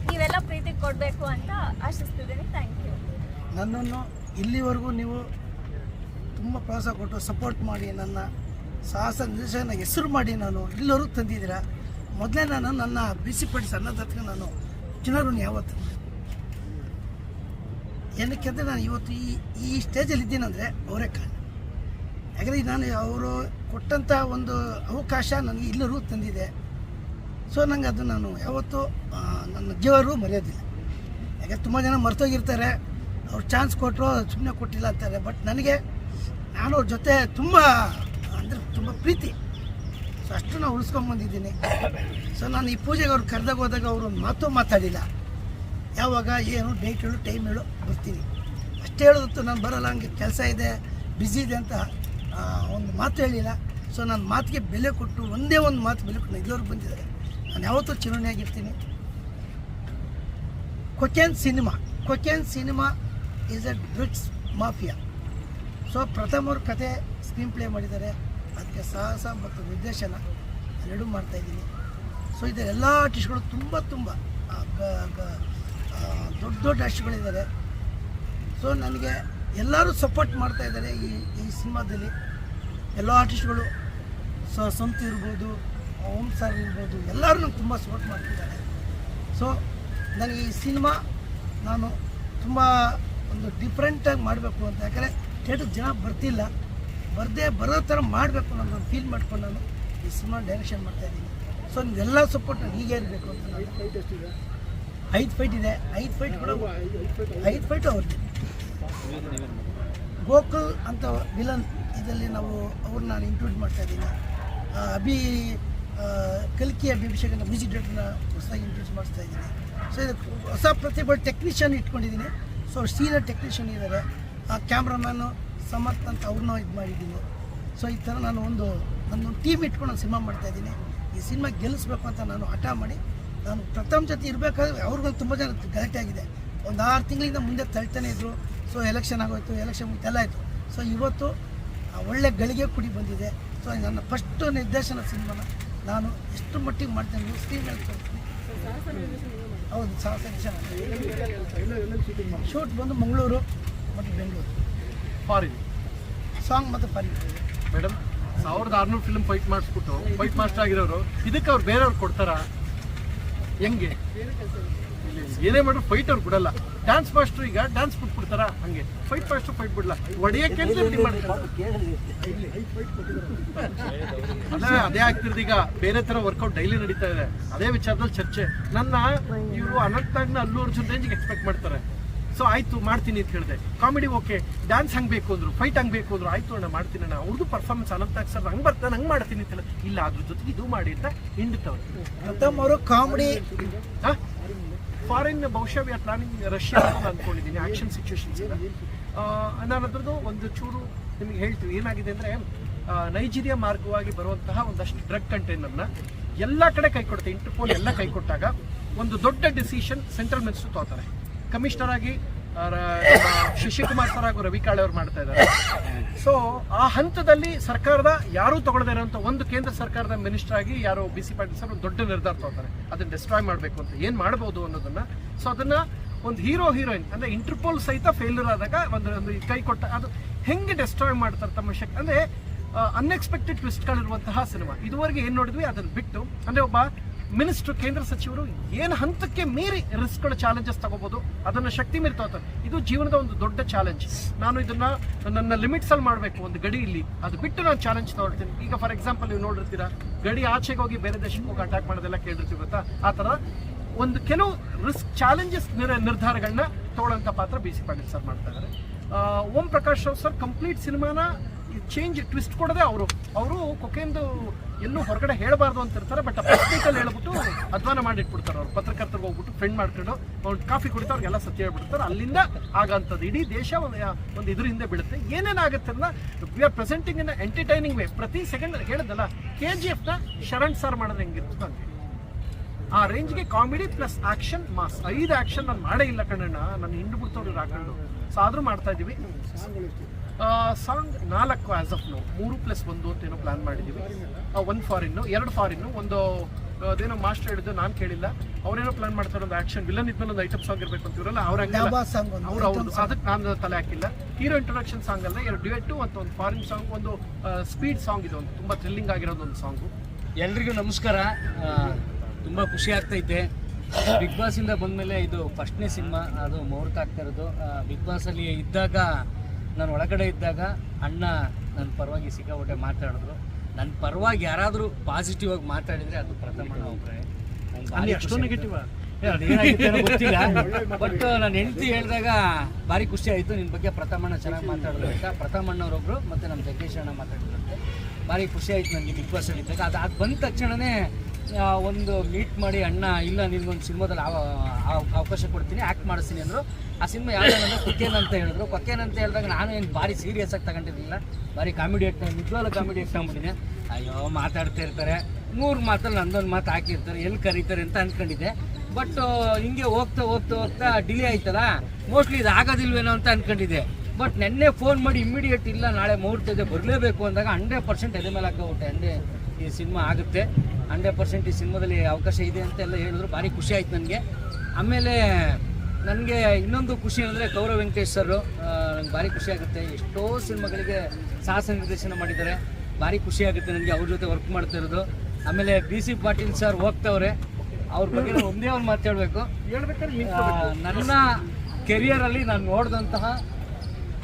ನೀವೆಲ್ಲ ಪ್ರೀತಿ ಕೊಡಬೇಕು ಅಂತ ಆಶಿಸ್ತಿದ್ದೀನಿ. ಥ್ಯಾಂಕ್ ಯು ನನ್ನನ್ನು ಇಲ್ಲಿವರೆಗೂ ನೀವು ತುಂಬ ಪ್ರೋತ್ಸಾಹ ಕೊಟ್ಟು ಸಪೋರ್ಟ್ ಮಾಡಿ, ನನ್ನ ಸಾಹಸ ನಿರ್ದೇಶನ ಹೆಸರು ಮಾಡಿ ನಾನು ಇಲ್ಲಿವರೆಗೂ ತಂದಿದ್ದೀರಾ? ಮೊದಲೇ ನಾನು ನನ್ನ ಬಿಸಿ ಪಡಿಸಿ ಅನ್ನೋದಕ್ಕೆ ನಾನು ಜನರನ್ನು ಯಾವತ್ತು ಏನಕ್ಕೆ ಅಂದರೆ ನಾನು ಇವತ್ತು ಈ ಈ ಸ್ಟೇಜಲ್ಲಿ ಇದ್ದೀನಂದರೆ ಅವರೇ ಕಾರಣ. ಯಾಕಂದರೆ ನಾನು ಅವರು ಕೊಟ್ಟಂಥ ಒಂದು ಅವಕಾಶ ನನಗೆ ಇಲ್ಲರೂ ತಂದಿದೆ. ಸೊ ನಂಗೆ ಅದು ನಾನು ಯಾವತ್ತೂ ನನ್ನ ಜೀವರು ಮರೆಯೋದಿಲ್ಲ. ಯಾಕೆ, ತುಂಬ ಜನ ಮರ್ತೋಗಿರ್ತಾರೆ. ಅವ್ರು ಚಾನ್ಸ್ ಕೊಟ್ಟರು ಸುಮ್ಮನೆ ಕೊಟ್ಟಿಲ್ಲ ಅಂತಾರೆ. ಬಟ್ ನನಗೆ, ನಾನು ಅವ್ರ ಜೊತೆ ತುಂಬ, ಅಂದರೆ ತುಂಬ ಪ್ರೀತಿ. ಸೊ ಅಷ್ಟು ನಾನು ಉಳಿಸ್ಕೊಂಬಂದಿದ್ದೀನಿ ಸೊ ನಾನು ಈ ಪೂಜೆಗೆ ಅವ್ರು ಕರೆದಾಗ ಹೋದಾಗ ಅವರು ಮಾತು ಮಾತಾಡಿಲ್ಲ. ಯಾವಾಗ, ಏನು ಡೇಟ್ ಹೇಳು ಟೈಮ್ ಹೇಳು, ಬರ್ತೀನಿ. ಅಷ್ಟೇ ಹೇಳೋದತ್ತು ನಾನು ಬರೋಲ್ಲ, ಹಂಗೆ ಕೆಲಸ ಇದೆ ಬ್ಯುಸಿ ಇದೆ ಅಂತ ಒಂದು ಮಾತು ಹೇಳಿಲ್ಲ. ಸೊ ನನ್ನ ಮಾತಿಗೆ ಬೆಲೆ ಕೊಟ್ಟು ಒಂದೇ ಒಂದು ಮಾತು ಬೆಲೆ ಕೊಟ್ಟು ಇಲ್ಲವ್ರು ಬಂದಿದ್ದಾರೆ ನಾನು ಯಾವತ್ತೂ ಚಿರುಣಿಯಾಗಿರ್ತೀನಿ cocaine cinema cocaine cinema is a drugs mafia so ಪ್ರಥಮವ್ರ ಕತೆ ಸ್ಕ್ರೀನ್ ಪ್ಲೇ ಮಾಡಿದ್ದಾರೆ. ಅದಕ್ಕೆ ಸಾಹಸ ಮತ್ತು ನಿರ್ದೇಶನ ಎರಡೂ ಮಾಡ್ತಾಯಿದ್ದೀನಿ ಸೊ ಇದರ ಎಲ್ಲ ಆರ್ಟಿಸ್ಟ್ಗಳು ತುಂಬ ತುಂಬ ದೊಡ್ಡ ದೊಡ್ಡ ಆರ್ಟಿಸ್ಟ್ಗಳಿದ್ದಾರೆ ಸೊ ನನಗೆ ಎಲ್ಲರೂ ಸಪೋರ್ಟ್ ಮಾಡ್ತಾ ಇದ್ದಾರೆ ಈ ಈ ಸಿನಿಮಾದಲ್ಲಿ. ಎಲ್ಲ ಆರ್ಟಿಸ್ಟ್ಗಳು ಸೊ, ಸಂತ ಇರ್ಬೋದು ಓಂ ಸರ್ ಇರ್ಬೋದು ಎಲ್ಲರೂ ನಂಗೆ ತುಂಬ ಸಪೋರ್ಟ್ ಮಾಡ್ತಿದ್ದಾರೆ. ಸೊ ನನಗೆ ಈ ಸಿನಿಮಾ ನಾನು ತುಂಬ ಒಂದು ಡಿಫ್ರೆಂಟಾಗಿ ಮಾಡಬೇಕು ಅಂತ. ಯಾಕಂದರೆ ಥಿಯೇಟರ್ ಜನ ಬರ್ತಿಲ್ಲ. ಬರದೇ ಬರೋ ಥರ ಮಾಡಬೇಕು ನಾನು ಫೀಲ್ ಮಾಡ್ಕೊಂಡು ನಾನು ಈ ಸಿನಿಮಾ ಡೈರೆಕ್ಷನ್ ಮಾಡ್ತಾಯಿದ್ದೀನಿ ಸೊ ನಿಮ್ಗೆಲ್ಲ ಸಪೋರ್ಟ್ ನಾನು ಹೀಗೆ ಇರಬೇಕು ಅಂತ ನಾನು ಐದು ಫೈಟ್ ಇದೆ. ಐದು ಫೈಟ್ ಕೂಡ ಐದು ಫೈಟು ಅವ್ರದ್ದು. ಗೋಕುಲ್ ಅಂತ ವಿಲನ್ ಇದರಲ್ಲಿ ನಾವು ಅವ್ರನ್ನ ನಾನು ಇನ್ಕ್ಲೂಡ್ ಮಾಡ್ತಾಯಿದ್ದೀನಿ ಅಭಿ ಆ, ಅಭಿಷೇಕನ ಮ್ಯೂಸಿಕ್ ಡೈರೆಕ್ಟರ್ನ ಹೊಸದಾಗಿ ಇಂಟ್ರೊಡ್ಯೂಸ್ ಮಾಡಿಸ್ತಾ ಇದ್ದೀನಿ. ಸೊ ಇದು ಹೊಸ ಪ್ರತಿಭೆ ಟೆಕ್ನಿಷಿಯನ್ ಇಟ್ಕೊಂಡಿದ್ದೀನಿ. ಸೊ ಸೀನಿಯರ್ ಟೆಕ್ನಿಷಿಯನ್ ಇದ್ದಾರೆ. ಆ ಕ್ಯಾಮ್ರಾಮ್ಯಾನು ಸಮರ್ಥ ಅಂತ ಅವ್ರನ್ನೂ ಇದು ಮಾಡಿದ್ದೀನಿ. ಸೊ ಈ ಥರ ನಾನು ಒಂದು ನನ್ನೊಂದು ಟೀಮ್ ಇಟ್ಕೊಂಡು ಸಿನಿಮಾ ಮಾಡ್ತಾ ಮಾಡ್ತಾಯಿದ್ದೀನಿ ಈ ಸಿನಿಮಾ ಗೆಲ್ಲಿಸ್ಬೇಕು ಅಂತ ನಾನು ಹಠ ಮಾಡಿ ನಾನು ಪ್ರಥಮ ಜೊತೆ ಇರಬೇಕಾದ್ರೆ ಅವ್ರಿಗೊಂದು ತುಂಬ ಜನ ಗಲಾಟೆ ಆಗಿದೆ. ಒಂದು ಆರು ತಿಂಗಳಿಂದ ಮುಂದೆ ತಳ್ತಾನೆ ಇದ್ದರು ಸೊ ಎಲೆಕ್ಷನ್ ಆಗೋಯ್ತು ಎಲೆಕ್ಷನ್ ಎಲ್ಲ ಆಯಿತು. ಸೊ ಇವತ್ತು ಒಳ್ಳೆ ಗಳಿಗೆ ಕುಡಿ ಬಂದಿದೆ. ಸೊ ನನ್ನ ಫಸ್ಟು ನಿರ್ದೇಶನ ಸಿನಿಮಾನ ನಾನು ಎಷ್ಟು ಮಟ್ಟಿಗೆ ಮಾಡ್ತೇನೆ ಸ್ಕ್ರೀನ್ ಮೇಲೆ ತೋರಿಸ್ತೀನಿ ಹೌದು ಸಾಹಸ ನಿಮಿಷ ಶೂಟ್ ಬಂದು ಮಂಗಳೂರು ಮತ್ತು ಬೆಂಗಳೂರು. ಫಾರಿನ್ ಸಾಂಗ್ ಮತ್ತು ಫಾರಿನ್ ಮೇಡಮ್ ಸಾವಿರದ ಆರ್ನೂರು ಫಿಲ್ಮ್ ಫೈಟ್ ಮಾಡಿಸ್ಬಿಟ್ಟು ಫೈಟ್ ಮಾಸ್ಟರ್ ಆಗಿರೋರು ಇದಕ್ಕೆ ಅವ್ರು ಬೇರೆಯವ್ರು ಕೊಡ್ತಾರಾ? ಹೆಂಗೆ? ಏನೇ ಮಾಡ್ರು ಫೈಟ್ ಅವ್ರು ಬಿಡಲ್ಲ. ಡ್ಯಾನ್ಸ್ ಮಾಸ್ಟರ್ ಈಗ ಡ್ಯಾನ್ಸ್ ಬಿಟ್ಬಿಡ್ತಾರ? ಹಂಗೆ. ಫೈಟ್ ಮಾಸ್ಟರ್ ಫೈಟ್ ಬಿಡಲ್ಲ ಒಡೆಯಕ್ಕೆ. ಅದೇ ಅದೇ ಆಗ್ತಿರೋದು ಈಗ. ಬೇರೆ ತರ ವರ್ಕೌಟ್ ಡೈಲಿ ನಡೀತಾ ಇದೆ. ಅದೇ ವಿಚಾರದಲ್ಲಿ ಚರ್ಚೆ. ನನ್ನ ಇವರು ಅನಂತಾಗ್ನ ಅಲ್ಲೂ ಅರ್ಜುನ್ ರೇಂಜ್ಗೆ ಎಕ್ಸ್ಪೆಕ್ಟ್ ಮಾಡ್ತಾರೆ. ಸೊ ಆಯ್ತು ಮಾಡ್ತೀನಿ ಅಂತ ಹೇಳಿದೆ. ಕಾಮಿಡಿ ಓಕೆ ಡ್ಯಾನ್ಸ್ ಹಂಗೆ ಬೇಕು ಅಂದ್ರು. ಫೈಟ್ ಹಂಗೆ ಬೇಕು ಅಂದ್ರು. ಆಯ್ತು ಅಣ್ಣ ಮಾಡ್ತೀನಿ ಅಣ್ಣ. ಅವ್ರದ್ದು ಪರ್ಫಾರ್ಮೆನ್ಸ್ ಅನಂತಾಗ್ ಸರ್ ಹಂಗೆ ಬರ್ತಾನೆ ಹಂಗೆ ಮಾಡ್ತೀನಿ ಅಂತ ಇಲ್ಲ ಅದ್ರ ಜೊತೆಗೆ ಇದು ಮಾಡಿ ಅಂತ ಹಿಂಡ್ತವ್ರು. ಅವರು ಕಾಮಿಡಿ ಫಾರಿನ್ ಬಹುಶಃ ವಿ ಆರ್ ಪ್ಲಾನಿಂಗ್ ರಷ್ಯಾ ಅಂತ ಅಂದ್ಕೊಂಡಿದ್ದೀನಿ ಆಕ್ಷನ್ ಸಿಚುವೇಶನ್ಸ್ ನಾನು ಅದ್ರದ್ದು ಒಂದು ಚೂರು ನಿಮಗೆ ಹೇಳ್ತೀವಿ ಏನಾಗಿದೆ ಅಂದರೆ ನೈಜೀರಿಯಾ ಮಾರ್ಗವಾಗಿ ಬರುವಂತಹ ಒಂದಷ್ಟು ಡ್ರಗ್ ಕಂಟೈನರ್ನ ಎಲ್ಲ ಕಡೆ ಕೈ ಇಂಟರ್ಪೋಲ್ ಎಲ್ಲ ಕೈ ಕೊಟ್ಟಾಗ ಒಂದು ದೊಡ್ಡ ಡಿಸಿಷನ್ ಸೆಂಟ್ರಲ್ ಮಿನಿಸ್ಟರ್ ತೋತಾರೆ ಕಮಿಷನರ್ ಆಗಿ ಶಶಿಕುಮಾರ್ ಸರ್ ಹಾಗೂ ರವಿ ಕಾಳೆ ಅವ್ರು ಮಾಡ್ತಾ ಇದ್ದಾರೆ. ಸೊ ಆ ಹಂತದಲ್ಲಿ ಸರ್ಕಾರದ ಯಾರು ತಗೊಳ್ಳದೇ ಇರೋಂಥ ಒಂದು ಕೇಂದ್ರ ಸರ್ಕಾರದ ಮಿನಿಸ್ಟರ್ ಆಗಿ ಯಾರು ಬಿ ಸಿ ಪಾಟೀಲ್ ಸರ್ ಒಂದು ದೊಡ್ಡ ನಿರ್ಧಾರ ತಗೋತಾರೆ ಅದನ್ನ ಡಿಸ್ಟ್ರಾಯ್ ಮಾಡಬೇಕು ಅಂತ ಏನು ಮಾಡ್ಬೋದು ಅನ್ನೋದನ್ನ. ಸೊ ಅದನ್ನ ಒಂದು ಹೀರೋ ಹೀರೋಯಿನ್ ಅಂದ್ರೆ ಇಂಟರ್ಪೋಲ್ ಸಹಿತ ಫೇಲ್ಯೂರ್ ಆದಾಗ ಒಂದು ಒಂದು ಕೈ ಕೊಟ್ಟ ಅದು ಹೆಂಗೆ ಡಿಸ್ಟ್ರಾಯ್ ಮಾಡ್ತಾರೆ ತಮ್ಮ ಶಕ್ತಿ ಅಂದ್ರೆ ಅನ್ಎಕ್ಸ್ಪೆಕ್ಟೆಡ್ ಟ್ವಿಸ್ಟ್ಗಳಿರುವಂತಹ ಸಿನಿಮಾ. ಇದುವರೆಗೆ ಏನು ನೋಡಿದ್ವಿ? ಅದನ್ನ ಬಿಟ್ಟು, ಅಂದ್ರೆ ಒಬ್ಬ ಮಿನಿಸ್ಟರ್, ಕೇಂದ್ರ ಸಚಿವರು ಏನು ಹಂತಕ್ಕೆ ಮೀರಿ ರಿಸ್ಕ್ಗಳ ಚಾಲೆಂಜಸ್ ತಗೋಬಹುದು ಅದನ್ನು ಶಕ್ತಿ ಮೀರಿ ತಗೋತಾರೆ. ಇದು ಜೀವನದ ಒಂದು ದೊಡ್ಡ ಚಾಲೆಂಜ್ ನಾನು ಇದನ್ನ ನನ್ನ ಲಿಮಿಟ್ಸ್ ಅಲ್ಲಿ ಮಾಡಬೇಕು, ಒಂದು ಗಡಿಯಲ್ಲಿ ಅದು ಬಿಟ್ಟು ನಾನು ಚಾಲೆಂಜ್ ತಗೊಳ್ತೀನಿ. ಈಗ ಫಾರ್ ಎಕ್ಸಾಂಪಲ್ ನೀವು ನೋಡಿರ್ತೀರಾ, ಗಡಿ ಆಚೆಗೆ ಹೋಗಿ ಬೇರೆ ದೇಶಕ್ಕೆ ಹೋಗಿ ಅಟ್ಯಾಕ್ ಮಾಡೋದೆಲ್ಲ ಕೇಳಿರ್ತೀವಿ ಗೊತ್ತಾ? ಆ ಥರ ಒಂದು ಕೆಲವು ರಿಸ್ಕ್ ಚಾಲೆಂಜಸ್ ನಿರ್ಧಾರಗಳನ್ನ ತಗೊಳ್ಳೋಂಥ ಪಾತ್ರ ಬಿ ಸಿ ಪಾಟೀಲ್ ಸರ್ ಮಾಡ್ತಾ ಇದ್ದಾರೆ. ಓಂ ಪ್ರಕಾಶ್ ರಾವ್ ಸರ್ ಕಂಪ್ಲೀಟ್ ಸಿನಿಮಾನ ಚೇಂಜ್ ಟ್ವಿಸ್ಟ್ ಕೊಡದೆ ಅವರು ಅವರು ಕೊಕೆಂದು ಎಲ್ಲೂ ಹೊರಗಡೆ ಹೇಳಬಾರ್ದು ಅಂತ ಇರ್ತಾರೆ ಬಟ್ ಪತ್ರಿಕಲ್ಲಿ ಹೇಳ್ಬಿಟ್ಟು ಅಧ್ವಾನ ಮಾಡಿಟ್ಬಿಡ್ತಾರೆ ಅವ್ರು. ಪತ್ರಕರ್ತರಿಗೆ ಹೋಗ್ಬಿಟ್ಟು ಫ್ರೆಂಡ್ ಮಾಡ್ಕೊಂಡು ಅವ್ರು ಕಾಫಿ ಕುಡಿತಾ ಅವ್ರಿಗೆಲ್ಲ ಸತ್ಯ ಹೇಳ್ಬಿಡ್ತಾರೆ. ಅಲ್ಲಿಂದ ಆಗಂಥದ್ದು. ಇಡೀ ದೇಶ ಒಂದು ಇದ್ರ ಹಿಂದೆ ಬೀಳುತ್ತೆ. ಏನೇನಾಗುತ್ತೆ ಅಂದ್ರೆ we are presenting in entertaining way ಪ್ರತಿ ಸೆಕೆಂಡ್ ಹೇಳಿದಲ್ಲ ಕೆ ಜಿ ಎಫ್ನ ಶರಣ್ ಸರ್ ಮಾಡೋದು ಹೆಂಗಿರ್ತದೆ ಹೇಳಿ. ಆ ರೇಂಜ್ಗೆ ಕಾಮಿಡಿ ಪ್ಲಸ್ ಆಕ್ಷನ್ ಮಾಸ್ ಐದು ಆಕ್ಷನ್ ನಾನು ಮಾಡೇ ಇಲ್ಲ ಕಣ್ಣಣ್ಣ. ನಾನು ಹಿಂಡು ಬಿಡ್ತವ್ರು ಹಾಕೊಂಡು. ಸೊ ಆದ್ರೂ ಮಾಡ್ತಾ ಇದೀವಿ ಸಾಂಗ್ ನಾಲ್ಕು ಆಸ್ ಆಫ್ ನೋ ಮೂರು ಪ್ಲಸ್ ಒಂದು ಅಂತ ಏನೋ ಪ್ಲಾನ್ ಮಾಡಿದ್ದೀವಿ ಒಂದು ಫಾರಿನ್ನು ಎರಡು ಫಾರಿನ್ನು ಒಂದು ಅದೇನೋ ಮಾಸ್ಟರ್ ಹೇಳಿದ್ದು ನಾನು ಕೇಳಿಲ್ಲ. ಅವರೇನೋ ಪ್ಲಾನ್ ಮಾಡ್ತಾರೆ ಒಂದು ಆಕ್ಷನ್ ವಿಲನ್ ಇದ್ಮೇಲೆ ಒಂದು ಐಟಮ್ ಸಾಂಗ್ ಇರಬೇಕು ಅಂತೀವಲ್ಲ ಅವ್ರ ಅವ್ರ ಅವ್ರದ್ದು ಅದಕ್ಕೆ ನಾನು ತಲೆ ಹಾಕಿಲ್ಲ. ಹೀರೋ ಇಂಟ್ರೊಡಕ್ಷನ್ ಸಾಂಗ್ ಅಲ್ಲ ಎರಡು ಡ್ಯುಯೆಟ್ಟು ಮತ್ತು ಒಂದು ಫಾರಿನ್ ಸಾಂಗ್ ಒಂದು ಸ್ಪೀಡ್ ಸಾಂಗ್ ಇದೆ ಒಂದು. ತುಂಬ ಥ್ರಿಲ್ಲಿಂಗ್ ಆಗಿರೋದು ಒಂದು ಸಾಂಗು ಎಲ್ರಿಗೂ ನಮಸ್ಕಾರ. ತುಂಬ ಖುಷಿ ಆಗ್ತೈತೆ ಬಿಗ್ ಬಾಸ್ ಇಂದ ಬಂದಮೇಲೆ ಇದು ಫಸ್ಟ್ನೇ ಸಿನಿಮಾ ಅದು ಮುಹೂರ್ತ ಆಗ್ತಾ ಇರೋದು. ಬಿಗ್ ಬಾಸ್ ಅಲ್ಲಿ ಇದ್ದಾಗ ನಾನು ಒಳಗಡೆ ಇದ್ದಾಗ ಅಣ್ಣ ನನ್ನ ಪರವಾಗಿ ಸಿಕ್ಕಾಪಟ್ಟೆ ಮಾತಾಡಿದ್ರು. ನನ್ನ ಪರವಾಗಿ ಯಾರಾದರೂ ಪಾಸಿಟಿವ್ ಆಗಿ ಮಾತಾಡಿದರೆ ಅದು ಪ್ರಥಮ ನೆಗೆಟಿವ್ ಗೊತ್ತಿಲ್ಲ. ಬಟ್ ನನ್ನ ಹೆಂಡತಿ ಹೇಳಿದಾಗ ಭಾರಿ ಖುಷಿ ಆಯಿತು. ನಿನ್ನ ಬಗ್ಗೆ ಪ್ರಥಮಣ್ಣ ಚೆನ್ನಾಗಿ ಮಾತಾಡಿದ್ರು ಅಂತ. ಪ್ರಥಮಣ್ಣವರೊಬ್ಬರು ಮತ್ತು ನಮ್ಮ ಜಗ್ಗೇಶ್ ಅಣ್ಣ ಮಾತಾಡಿದ್ರಂತೆ ಭಾರಿ ಖುಷಿ ಆಯಿತು ನನಗೆ ಬಿಗ್ ಬಾಸಲ್ಲಿ ಇದ್ದಾಗ. ಅದು ಅದು ಬಂದ ತಕ್ಷಣನೇ ಆ, ಒಂದು ಮೀಟ್ ಮಾಡಿ ಅಣ್ಣ, ಇಲ್ಲ, ನಿನ್ಗೊಂದು ಸಿನಿಮಾದಲ್ಲಿ ಅವಕಾಶ ಕೊಡ್ತೀನಿ ಆ್ಯಕ್ಟ್ ಮಾಡಿಸ್ತೀನಿ ಅಂದರು. ಆ ಸಿನಿಮಾ ಯಾವ್ದಂದ್ರೆ ಕೊಕ್ಕೇನ್ ಅಂತ ಹೇಳಿದ್ರು. ಕೊಕ್ಕೇನ್ ಅಂತ ಹೇಳಿದಾಗ ನಾನು ಏನು ಭಾರಿ ಸೀರಿಯಸ್ ಆಗಿ ತಗೊಂಡಿರಲಿಲ್ಲ. ಭಾರಿ ಕಾಮಿಡಿ ಆಕ್ಟ್ ನಿಜವಾಗ್ಲೂ ಕಾಮಿಡಿ ಆಕ್ಟ್ ಅಯ್ಯೋ, ಮಾತಾಡ್ತಾ ಇರ್ತಾರೆ. ಮೂರು ಮಾತಲ್ಲಿ ನಂದೊಂದು ಮಾತು ಹಾಕಿರ್ತಾರೆ. ಎಲ್ಲಿ ಕರೀತಾರೆ ಅಂತ ಅಂದ್ಕೊಂಡಿದ್ದೆ ಬಟ್ ಹಿಂಗೆ ಹೋಗ್ತಾ ಹೋಗ್ತಾ ಹೋಗ್ತಾ ಡಿಲೇ ಆಯ್ತಲ್ಲ? ಮೋಸ್ಟ್ಲಿ ಇದು ಆಗೋದಿಲ್ವೇನೋ ಅಂತ ಅಂದ್ಕೊಂಡಿದ್ದೆ ಬಟ್ ನೆನ್ನೆ ಫೋನ್ ಮಾಡಿ ಇಮ್ಮಿಡಿಯೇಟ್ ಇಲ್ಲ, ನಾಳೆ ಮುಹೂರ್ತ ಇದೆ ಬರಲೇಬೇಕು ಅಂದಾಗ ಹಂಡ್ರೆಡ್ ಪರ್ಸೆಂಟ್ ಎದೆ ಮೇಲೆ ಹಾಕೋಬಿಟ್ಟೆ ಹಂಡ್ರೆ ಈ ಸಿನಿಮಾ ಆಗುತ್ತೆ. ಹಂಡ್ರೆಡ್ ಪರ್ಸೆಂಟ್ ಈ ಸಿನಿಮಾದಲ್ಲಿ ಅವಕಾಶ ಇದೆ ಅಂತ ಎಲ್ಲ ಹೇಳಿದ್ರು. ಭಾರಿ ಖುಷಿ ಆಯ್ತು ನನಗೆ. ಆಮೇಲೆ ನನಗೆ ಇನ್ನೊಂದು ಖುಷಿ ಅಂದರೆ ಗೌರವ್ ವೆಂಕಟೇಶ್ ಸರ್ ನಂಗೆ ಭಾರಿ ಖುಷಿ ಆಗುತ್ತೆ. ಎಷ್ಟೋ ಸಿನಿಮಾಗಳಿಗೆ ಸಾಹಸ ನಿರ್ದೇಶನ ಮಾಡಿದ್ದಾರೆ. ಭಾರಿ ಖುಷಿ ಆಗುತ್ತೆ ನನಗೆ ಅವ್ರ ಜೊತೆ ವರ್ಕ್ ಮಾಡ್ತಾ ಇರೋದು. ಆಮೇಲೆ ಬಿ ಸಿ ಪಾಟೀಲ್ ಸರ್ ಹೋಗ್ತವ್ರೆ. ಅವ್ರ ಬಗ್ಗೆ ಒಂದೇ ಒಂದು ಮಾತಾಡಬೇಕು ನನ್ನ ಕೆರಿಯರಲ್ಲಿ ನಾನು ನೋಡಿದಂತಹ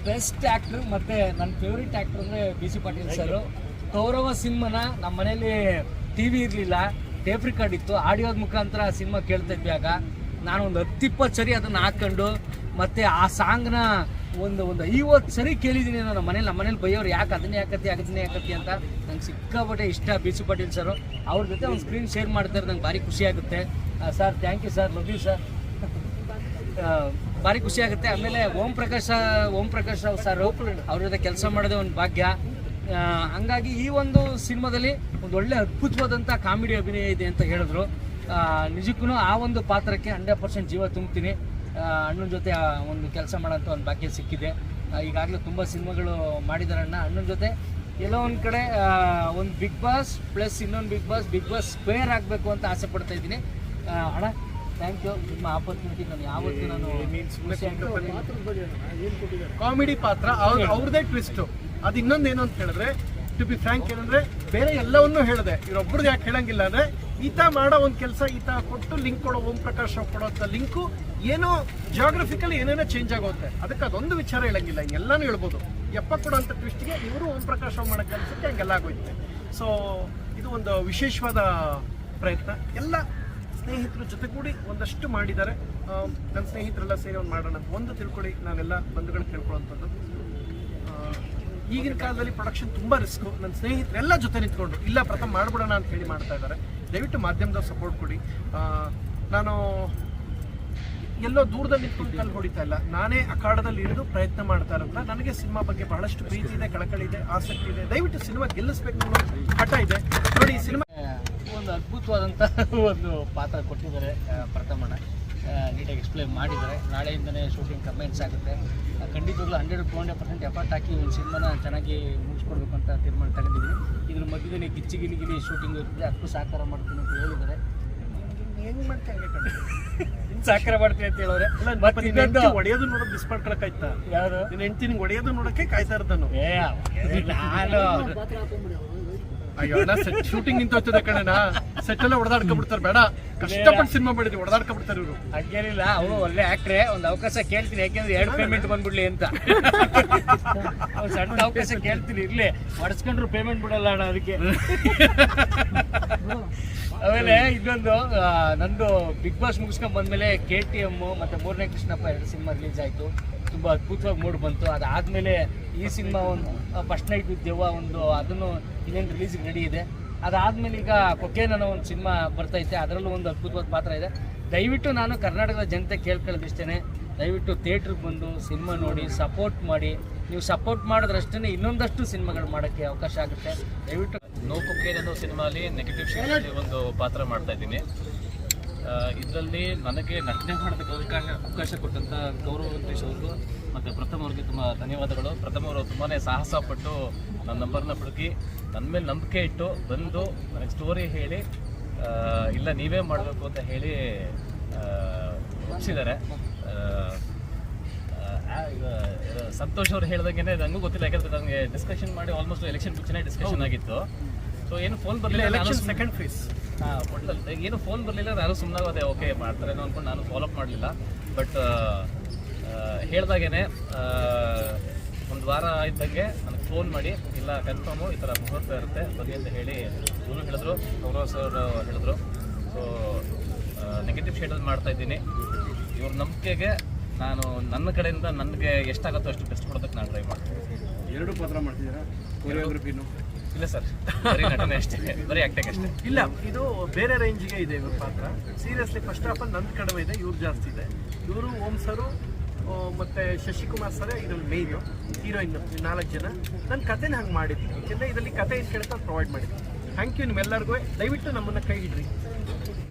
ಬೆಸ್ಟ್ ಆ್ಯಕ್ಟ್ರ್ ಮತ್ತು ನನ್ನ ಫೇವ್ರೆಟ್ ಆ್ಯಕ್ಟ್ರ್ ಅಂದರೆ B C Patil sir Kaurava ಸಿನಿಮಾನ ನಮ್ಮ ಮನೇಲಿ ಟಿ ವಿ ಇರಲಿಲ್ಲ ಟೇಪ್ ರೆಕಾರ್ಡ್ ಇತ್ತು. ಆಡಿಯೋದ ಮುಖಾಂತರ ಸಿನಿಮಾ ಕೇಳ್ತಾ ಇದ್ವಿ ಆಗ. ನಾನು ಒಂದು ಹತ್ತಿಪ್ಪತ್ತು ಸರಿ ಅದನ್ನು ಹಾಕ್ಕೊಂಡು ಮತ್ತು ಆ ಸಾಂಗ್ನ ಒಂದು ಒಂದು ಐವತ್ತು ಸರಿ ಕೇಳಿದ್ದೀನಿ ನಾನು ಮನೇಲಿ. ನಮ್ಮ ಮನೇಲಿ ಬೈಯೋರು ಯಾಕೆ ಅದನ್ನೇ ಯಾಕತ್ತಿ ಅದನ್ನೇ ಯಾಕತ್ತಿ ಅಂತ ನಂಗೆ ಸಿಕ್ಕಾಪಟ್ಟೆ ಇಷ್ಟ ಬಿ ಸಿ ಪಾಟೀಲ್ ಸರು ಅವ್ರ ಜೊತೆ ಒಂದು ಸ್ಕ್ರೀನ್ ಶೇರ್ ಮಾಡ್ತಾರೆ, ನಂಗೆ ಭಾರಿ ಖುಷಿ ಆಗುತ್ತೆ. Sir thank you sir love sir ಭಾರಿ ಖುಷಿ ಆಗುತ್ತೆ. ಆಮೇಲೆ ಓಂ ಪ್ರಕಾಶ್ ಓಂ ಪ್ರಕಾಶ್ ಸರ್ ಅವ್ರ ಜೊತೆ ಕೆಲಸ ಮಾಡೋದೇ ಒಂದು ಭಾಗ್ಯ. ಹಂಗಾಗಿ ಈ ಒಂದು ಸಿನಿಮಾದಲ್ಲಿ ಒಂದು ಒಳ್ಳೆ ಅದ್ಭುತವಾದಂಥ ಕಾಮಿಡಿ ಅಭಿನಯ ಇದೆ ಅಂತ ಹೇಳಿದ್ರು. ನಿಜಕ್ಕೂ ಆ ಒಂದು ಪಾತ್ರಕ್ಕೆ ಹಂಡ್ರೆಡ್ ಪರ್ಸೆಂಟ್ ಜೀವ ತುಂಬ್ತೀನಿ. ಅಣ್ಣನ ಜೊತೆ ಆ ಒಂದು ಕೆಲಸ ಮಾಡೋಂಥ ಒಂದು ಭಾಗ್ಯ ಸಿಕ್ಕಿದೆ. ಈಗಾಗಲೇ ತುಂಬ ಸಿನಿಮಾಗಳು ಮಾಡಿದ್ದಾರೆ ಅಣ್ಣ. ಅಣ್ಣನ ಜೊತೆ ಎಲ್ಲೋ ಒಂದು ಕಡೆ ಒಂದು ಬಿಗ್ ಬಾಸ್ ಪ್ಲಸ್ ಇನ್ನೊಂದು big boss big boss square ಆಗಬೇಕು ಅಂತ ಆಸೆ ಪಡ್ತಾ ಇದ್ದೀನಿ. ಅಣ್ಣ ಥ್ಯಾಂಕ್ ಯು ನಿಮ್ಮ ಆಪರ್ಚುನಿಟಿ ನಾನು ಯಾವತ್ತೂ ನಾನು ಕಾಮಿಡಿ ಪಾತ್ರ ಅವ್ರ ಅವ್ರದೇ ಟ್ವಿಸ್ಟ್ ಅದು ಇನ್ನೊಂದು ಏನು ಅಂತ ಹೇಳಿದ್ರೆ ಟು ಬಿ ಫ್ರಾಂಕ್ ಏನಂದ್ರೆ, ಬೇರೆ ಎಲ್ಲವನ್ನೂ ಹೇಳಿದೆ. ಇವರೊಬ್ಬರು ಯಾಕೆ ಹೇಳಂಗಿಲ್ಲ ಅಂದ್ರೆ, ಈತ ಮಾಡೋ ಒಂದು ಕೆಲಸ ಈತ ಕೊಟ್ಟು ಲಿಂಕ್ ಕೊಡೋ ಓಂ ಪ್ರಕಾಶ್ ಕೊಡೋಂಥ ಲಿಂಕು ಏನೋ ಜಾಗ್ರಫಿಕಲಿ ಏನೇನೋ ಚೇಂಜ್ ಆಗುತ್ತೆ ಅದಕ್ಕೆ ಅದೊಂದು ವಿಚಾರ ಹೇಳಂಗಿಲ್ಲ. ಎಲ್ಲಾನು ಹೇಳ್ಬೋದು. ಎಪ್ಪ ಕೊಡೋಂಥ ಟ್ವಿಸ್ಟ್ಗೆ ಇವರು ಓಂ ಪ್ರಕಾಶ್ ಮಾಡೋ ಕೆಲಸಕ್ಕೆ ಹಂಗೆಲ್ಲ ಆಗೋಯ್ತೆ ಸೊ ಇದು ಒಂದು ವಿಶೇಷವಾದ ಪ್ರಯತ್ನ. ಎಲ್ಲ ಸ್ನೇಹಿತರ ಜೊತೆಗೂಡಿ ಒಂದಷ್ಟು ಮಾಡಿದ್ದಾರೆ. ನನ್ನ ಸ್ನೇಹಿತರೆಲ್ಲ ಸೇರಿ ಒಂದು ಮಾಡೋಣ ಒಂದು ತಿಳ್ಕೊಳ್ಳಿ, ನಾನೆಲ್ಲ ಬಂಧುಗಳು ಕೇಳ್ಕೊಳ್ಳೋಂಥದ್ದು ಈಗಿನ ಕಾಲದಲ್ಲಿ ಪ್ರೊಡಕ್ಷನ್ ತುಂಬ ರಿಸ್ಕ್ ನನ್ನ ಸ್ನೇಹಿತರೆಲ್ಲ ಜೊತೆ ನಿಂತ್ಕೊಂಡು, ಇಲ್ಲ ಪ್ರಥಮ ಮಾಡ್ಬಿಡೋಣ ಅಂತ ಹೇಳಿ ಮಾಡ್ತಾ ಇದ್ದಾರೆ. ದಯವಿಟ್ಟು ಮಾಧ್ಯಮದ ಸಪೋರ್ಟ್ ಕೊಡಿ. ನಾನು ಎಲ್ಲೋ ದೂರದಲ್ಲಿ ನಿಂತ್ಕೊಂಡು ಕಲ್ಲು ಹೊಡಿತಾ ಇಲ್ಲ. ನಾನೇ ಅಖಾಡದಲ್ಲಿ ಇಳಿದು ಪ್ರಯತ್ನ ಮಾಡ್ತಾ ಇರೋದ್ರ ನನಗೆ ಸಿನಿಮಾ ಬಗ್ಗೆ ಬಹಳಷ್ಟು ಪ್ರೀತಿ ಇದೆ, ಕಳಕಳಿ ಇದೆ, ಆಸಕ್ತಿ ಇದೆ. ದಯವಿಟ್ಟು ಸಿನಿಮಾ ಗೆಲ್ಲಿಸ್ಬೇಕು ಅನ್ನೋ ಹಠ ಇದೆ. ನೋಡಿ ಸಿನಿಮಾ ಒಂದು ಅದ್ಭುತವಾದಂಥ ಒಂದು ಪಾತ್ರ ಕೊಟ್ಟಿದ್ದಾರೆ ಪ್ರಥಮಣ ನೀಟಾಗಿ ಎಕ್ಸ್ಪ್ಲೈನ್ ಮಾಡಿದ್ದಾರೆ. ನಾಳೆಯಿಂದನೇ ಶೂಟಿಂಗ್ ಕಮೆಂಟ್ಸ್ ಆಗುತ್ತೆ. ಆ, ಖಂಡಿತವಾಗ್ಲೂ hundred to hundred percent effort ಹಾಕಿ ಒಂದು ಸಿನಿಮಾನ ಚೆನ್ನಾಗಿ ಮುಗಿಸ್ಕೊಡ್ಬೇಕು ಅಂತ ತೀರ್ಮಾನ ತಗೊಂಡಿದ್ದೀನಿ. ಇದ್ರ ಮಧ್ಯದಲ್ಲಿ ಗಿಚ್ಚಿ ಗಿಲಿ ಶೂಟಿಂಗ್ ಇರ್ತದೆ ಅದಕ್ಕೂ ಸಹಕಾರ ಮಾಡ್ತೀನಿ ಅಂತ ಹೇಳಿದ್ದಾರೆ. ಹೆಂಗ್. ಸಹಕಾರ ಮಾಡ್ತೀನಿ ಅಂತ ಹೇಳೋರೆ. ಹೊಡೆಯೋದು ನೋಡೋದು ಮಿಸ್ ಮಾಡ್ಕೊಳಕ್ಕಾಯ್ತಾ? ಯಾರು ನಿನ್ನ ಹೆಂಡತಿ ನಿಂಗೆ ಹೊಡೆಯೋದು ನೋಡಕ್ಕೆ ಕಾಯ್ತಾ ಇರ್ತಾನು. ನಾನು ಸೆಟ್ ಶೂಟಿಂಗ್ ನಿಂತೋಗ್ತದೆ ಕಣಣ್ಣ ಸೆಟ್ ಎಲ್ಲ ಹೊಡೆದಾಡ್ಕೊಂಡ್ಬಿಡ್ತಾರೆ ಬೇಡ. ಕಷ್ಟಪಟ್ಟು ಸಿನಿಮಾ ಮಾಡಿದ್ವಿ ಹೊಡೆದಾಡ್ಕೊಂಡ್ಬಿಡ್ತಾರೆ ಇವರು. ಹಂಗೇನಿಲ್ಲ ಅವರು ಒಳ್ಳೆ ಆಕ್ಟ್ರೆ ಒಂದು ಅವಕಾಶ ಕೇಳ್ತೀನಿ ಯಾಕೆಂದ್ರೆ ಎರಡು ಪೇಮೆಂಟ್ ಬಂದ್ಬಿಡ್ಲಿ ಅಂತ. ಸಣ್ಣ ಅವಕಾಶ ಕೇಳ್ತೀನಿ ಇರ್ಲಿ. ಹೊಡೆಸ್ಕೊಂಡ್ರು ಪೇಮೆಂಟ್ ಬಿಡಲ್ಲ ಅಣ್ಣ ಅದಕ್ಕೆ. ಆಮೇಲೆ ಇನ್ನೊಂದು ನಂದು ಬಿಗ್ ಬಾಸ್ ಮುಗಿಸ್ಕೊಂಡ್ ಬಂದ್ಮೇಲೆ ಕೆ ಟಿ ಎಂ ಮತ್ತೆ ಮೂರನೇ ಕೃಷ್ಣಪ್ಪ ಎರಡು ಸಿನಿಮಾ ರಿಲೀಸ್ ಆಯ್ತು. ತುಂಬ ಅದ್ಭುತವಾಗಿ ಮೂಡ್ ಬಂತು. ಅದಾದಮೇಲೆ ಈ ಸಿನಿಮಾ ಒಂದು ಫಸ್ಟ್ ನೈಟ್ ವಿತ್ ದೆವ್ವ ಒಂದು, ಅದನ್ನು ಇನ್ನೇನು ರಿಲೀಸಿಗೆ ರೆಡಿ ಇದೆ. ಅದಾದಮೇಲೆ ಈಗ ಕೊಕೇನ್ ಒಂದು ಸಿನಿಮಾ ಬರ್ತೈತೆ ಅದರಲ್ಲೂ ಒಂದು ಅದ್ಭುತವಾದ ಪಾತ್ರ ಇದೆ. ದಯವಿಟ್ಟು ನಾನು ಕರ್ನಾಟಕದ ಜನತೆ ಕೇಳ್ಕೊಳ್ಳೋದಿಷ್ಟೇ ದಯವಿಟ್ಟು ಥಿಯೇಟ್ರಿಗೆ ಬಂದು ಸಿನಿಮಾ ನೋಡಿ ಸಪೋರ್ಟ್ ಮಾಡಿ. ನೀವು ಸಪೋರ್ಟ್ ಮಾಡಿದ್ರಷ್ಟೇ ಇನ್ನೊಂದಷ್ಟು ಸಿನಿಮಾಗಳು ಮಾಡೋಕ್ಕೆ ಅವಕಾಶ ಆಗುತ್ತೆ. ದಯವಿಟ್ಟು ನೋ ಕೊಕೇನ್ ಅನ್ನೋ ಸಿನಿಮಾಲಿ ನೆಗೆಟಿವ್ ಒಂದು ಪಾತ್ರ ಮಾಡ್ತಾ ಇದ್ದೀನಿ. ಇದರಲ್ಲಿ ನನಗೆ ನಟನೆ ಮಾಡೋದಕ್ಕೆ ಅವಕಾಶ ಅವಕಾಶ ಕೊಟ್ಟಂಥ ಗೌರವ ವೆಂಕಟೇಶ್ ಅವ್ರಿಗೂ ಮತ್ತು ಪ್ರಥಮ ಅವ್ರಿಗೆ ತುಂಬ ಧನ್ಯವಾದಗಳು. ಪ್ರಥಮ ಅವರು ತುಂಬಾ ಸಾಹಸ ಪಟ್ಟು ನನ್ನ ನಂಬರ್ನ ಹುಡುಕಿ ನನ್ನ ಮೇಲೆ ನಂಬಿಕೆ ಇಟ್ಟು ಬಂದು ನನಗೆ ಸ್ಟೋರಿ ಹೇಳಿ ಇಲ್ಲ ನೀವೇ ಮಾಡಬೇಕು ಅಂತ ಹೇಳಿ ಒಪ್ಪಿಸಿದ್ದಾರೆ ಸಂತೋಷ್ ಅವ್ರು ಹೇಳ್ದಂಗೆ ನನಗೂ ಗೊತ್ತಿಲ್ಲ ಯಾಕಂದ್ರೆ ನನಗೆ ಡಿಸ್ಕಷನ್ ಮಾಡಿ ಆಲ್ಮೋಸ್ಟ್ ಎಲೆಕ್ಷನ್ ಮುಂಚೆನೇ ಡಿಸ್ಕಷನ್ ಆಗಿತ್ತು. ಸೊ ಏನು ಫೋನ್ ಬರಲಿಲ್ಲ ಸೆಕೆಂಡ್ ಫೇಸ್ ಒಟ್ಟಲ್ಲಿ ಏನು ಫೋನ್ ಬರಲಿಲ್ಲ ನಾನು ಸುಮ್ಮನಾಗೋದೆ ಓಕೆ ಮಾಡ್ತಾರೆ ಅನ್ಕೊಂಡು ನಾನು ಫಾಲೋ ಅಪ್ ಮಾಡಲಿಲ್ಲ. ಬಟ್ ಹೇಳ್ದಾಗೇನೆ ಒಂದು ವಾರ ಇದ್ದಂಗೆ ನನಗೆ ಫೋನ್ ಮಾಡಿ ಇಲ್ಲ ಕನ್ಫರ್ಮು ಈ ಥರ ಮುಹೂರ್ತ ಇರುತ್ತೆ ಬನ್ನಿ ಅಂತ ಹೇಳಿ ಇವರು ಹೇಳಿದ್ರು ಗೌರವ ಸರ್ ಹೇಳಿದ್ರು. ಸೊ ನೆಗೆಟಿವ್ ಶೇಡಲ್ಲಿ ಮಾಡ್ತಾ ಇದ್ದೀನಿ. ಇವ್ರ ನಂಬಿಕೆಗೆ ನಾನು ನನ್ನ ಕಡೆಯಿಂದ ನನಗೆ ಎಷ್ಟಾಗುತ್ತೋ ಅಷ್ಟು ಬೆಸ್ಟ್ ಕೊಡೋದಕ್ಕೆ ನಾನು ಟ್ರೈ ಮಾಡ್ತೀನಿ. ಎರಡು ಪಾತ್ರ ಮಾಡ್ತಿದ್ದೀರಾ? ಕೊರಿಯೋಗ್ರಫಿನು? ಇಲ್ಲ ಸರ್. ನಟನೆ ಅಷ್ಟೇ. ಬರೀ ಆಕ್ಟಿಂಗ್ ಅಷ್ಟೇ. ಇಲ್ಲ, ಇದು ಬೇರೆ ರೇಂಜ್ಗೆ ಇದೆ ಇವ್ರ ಪಾತ್ರ. ಸೀರಿಯಸ್ಲಿ ಫಸ್ಟ್ ಆಫ್ ಆಲ್ ನಂದು ಕಡಿಮೆ ಇದೆ, ಇವ್ರು ಜಾಸ್ತಿ ಇದೆ. ಇವರು ಓಂ ಸರು ಮತ್ತು ಶಶಿಕುಮಾರ್ ಸರ್ ಇದ್ರಲ್ಲಿ ಮೇಯ್ನು ಹೀರೋಯಿನ್ ನಾಲ್ಕು ಜನ. ನನ್ನ ಕತೆನ ಹಂಗೆ ಮಾಡಿದ್ವಿ. ಯಾಕೆಂದರೆ ಇದರಲ್ಲಿ ಕತೆ ಇಷ್ಟ ಪ್ರೊವೈಡ್ ಮಾಡಿದ್ವಿ. ಥ್ಯಾಂಕ್ ಯು ನಿಮ್ಮೆಲ್ಲರಿಗೂ. ದಯವಿಟ್ಟು ನಮ್ಮನ್ನು ಕೈ ಹಿಡ್ರಿ.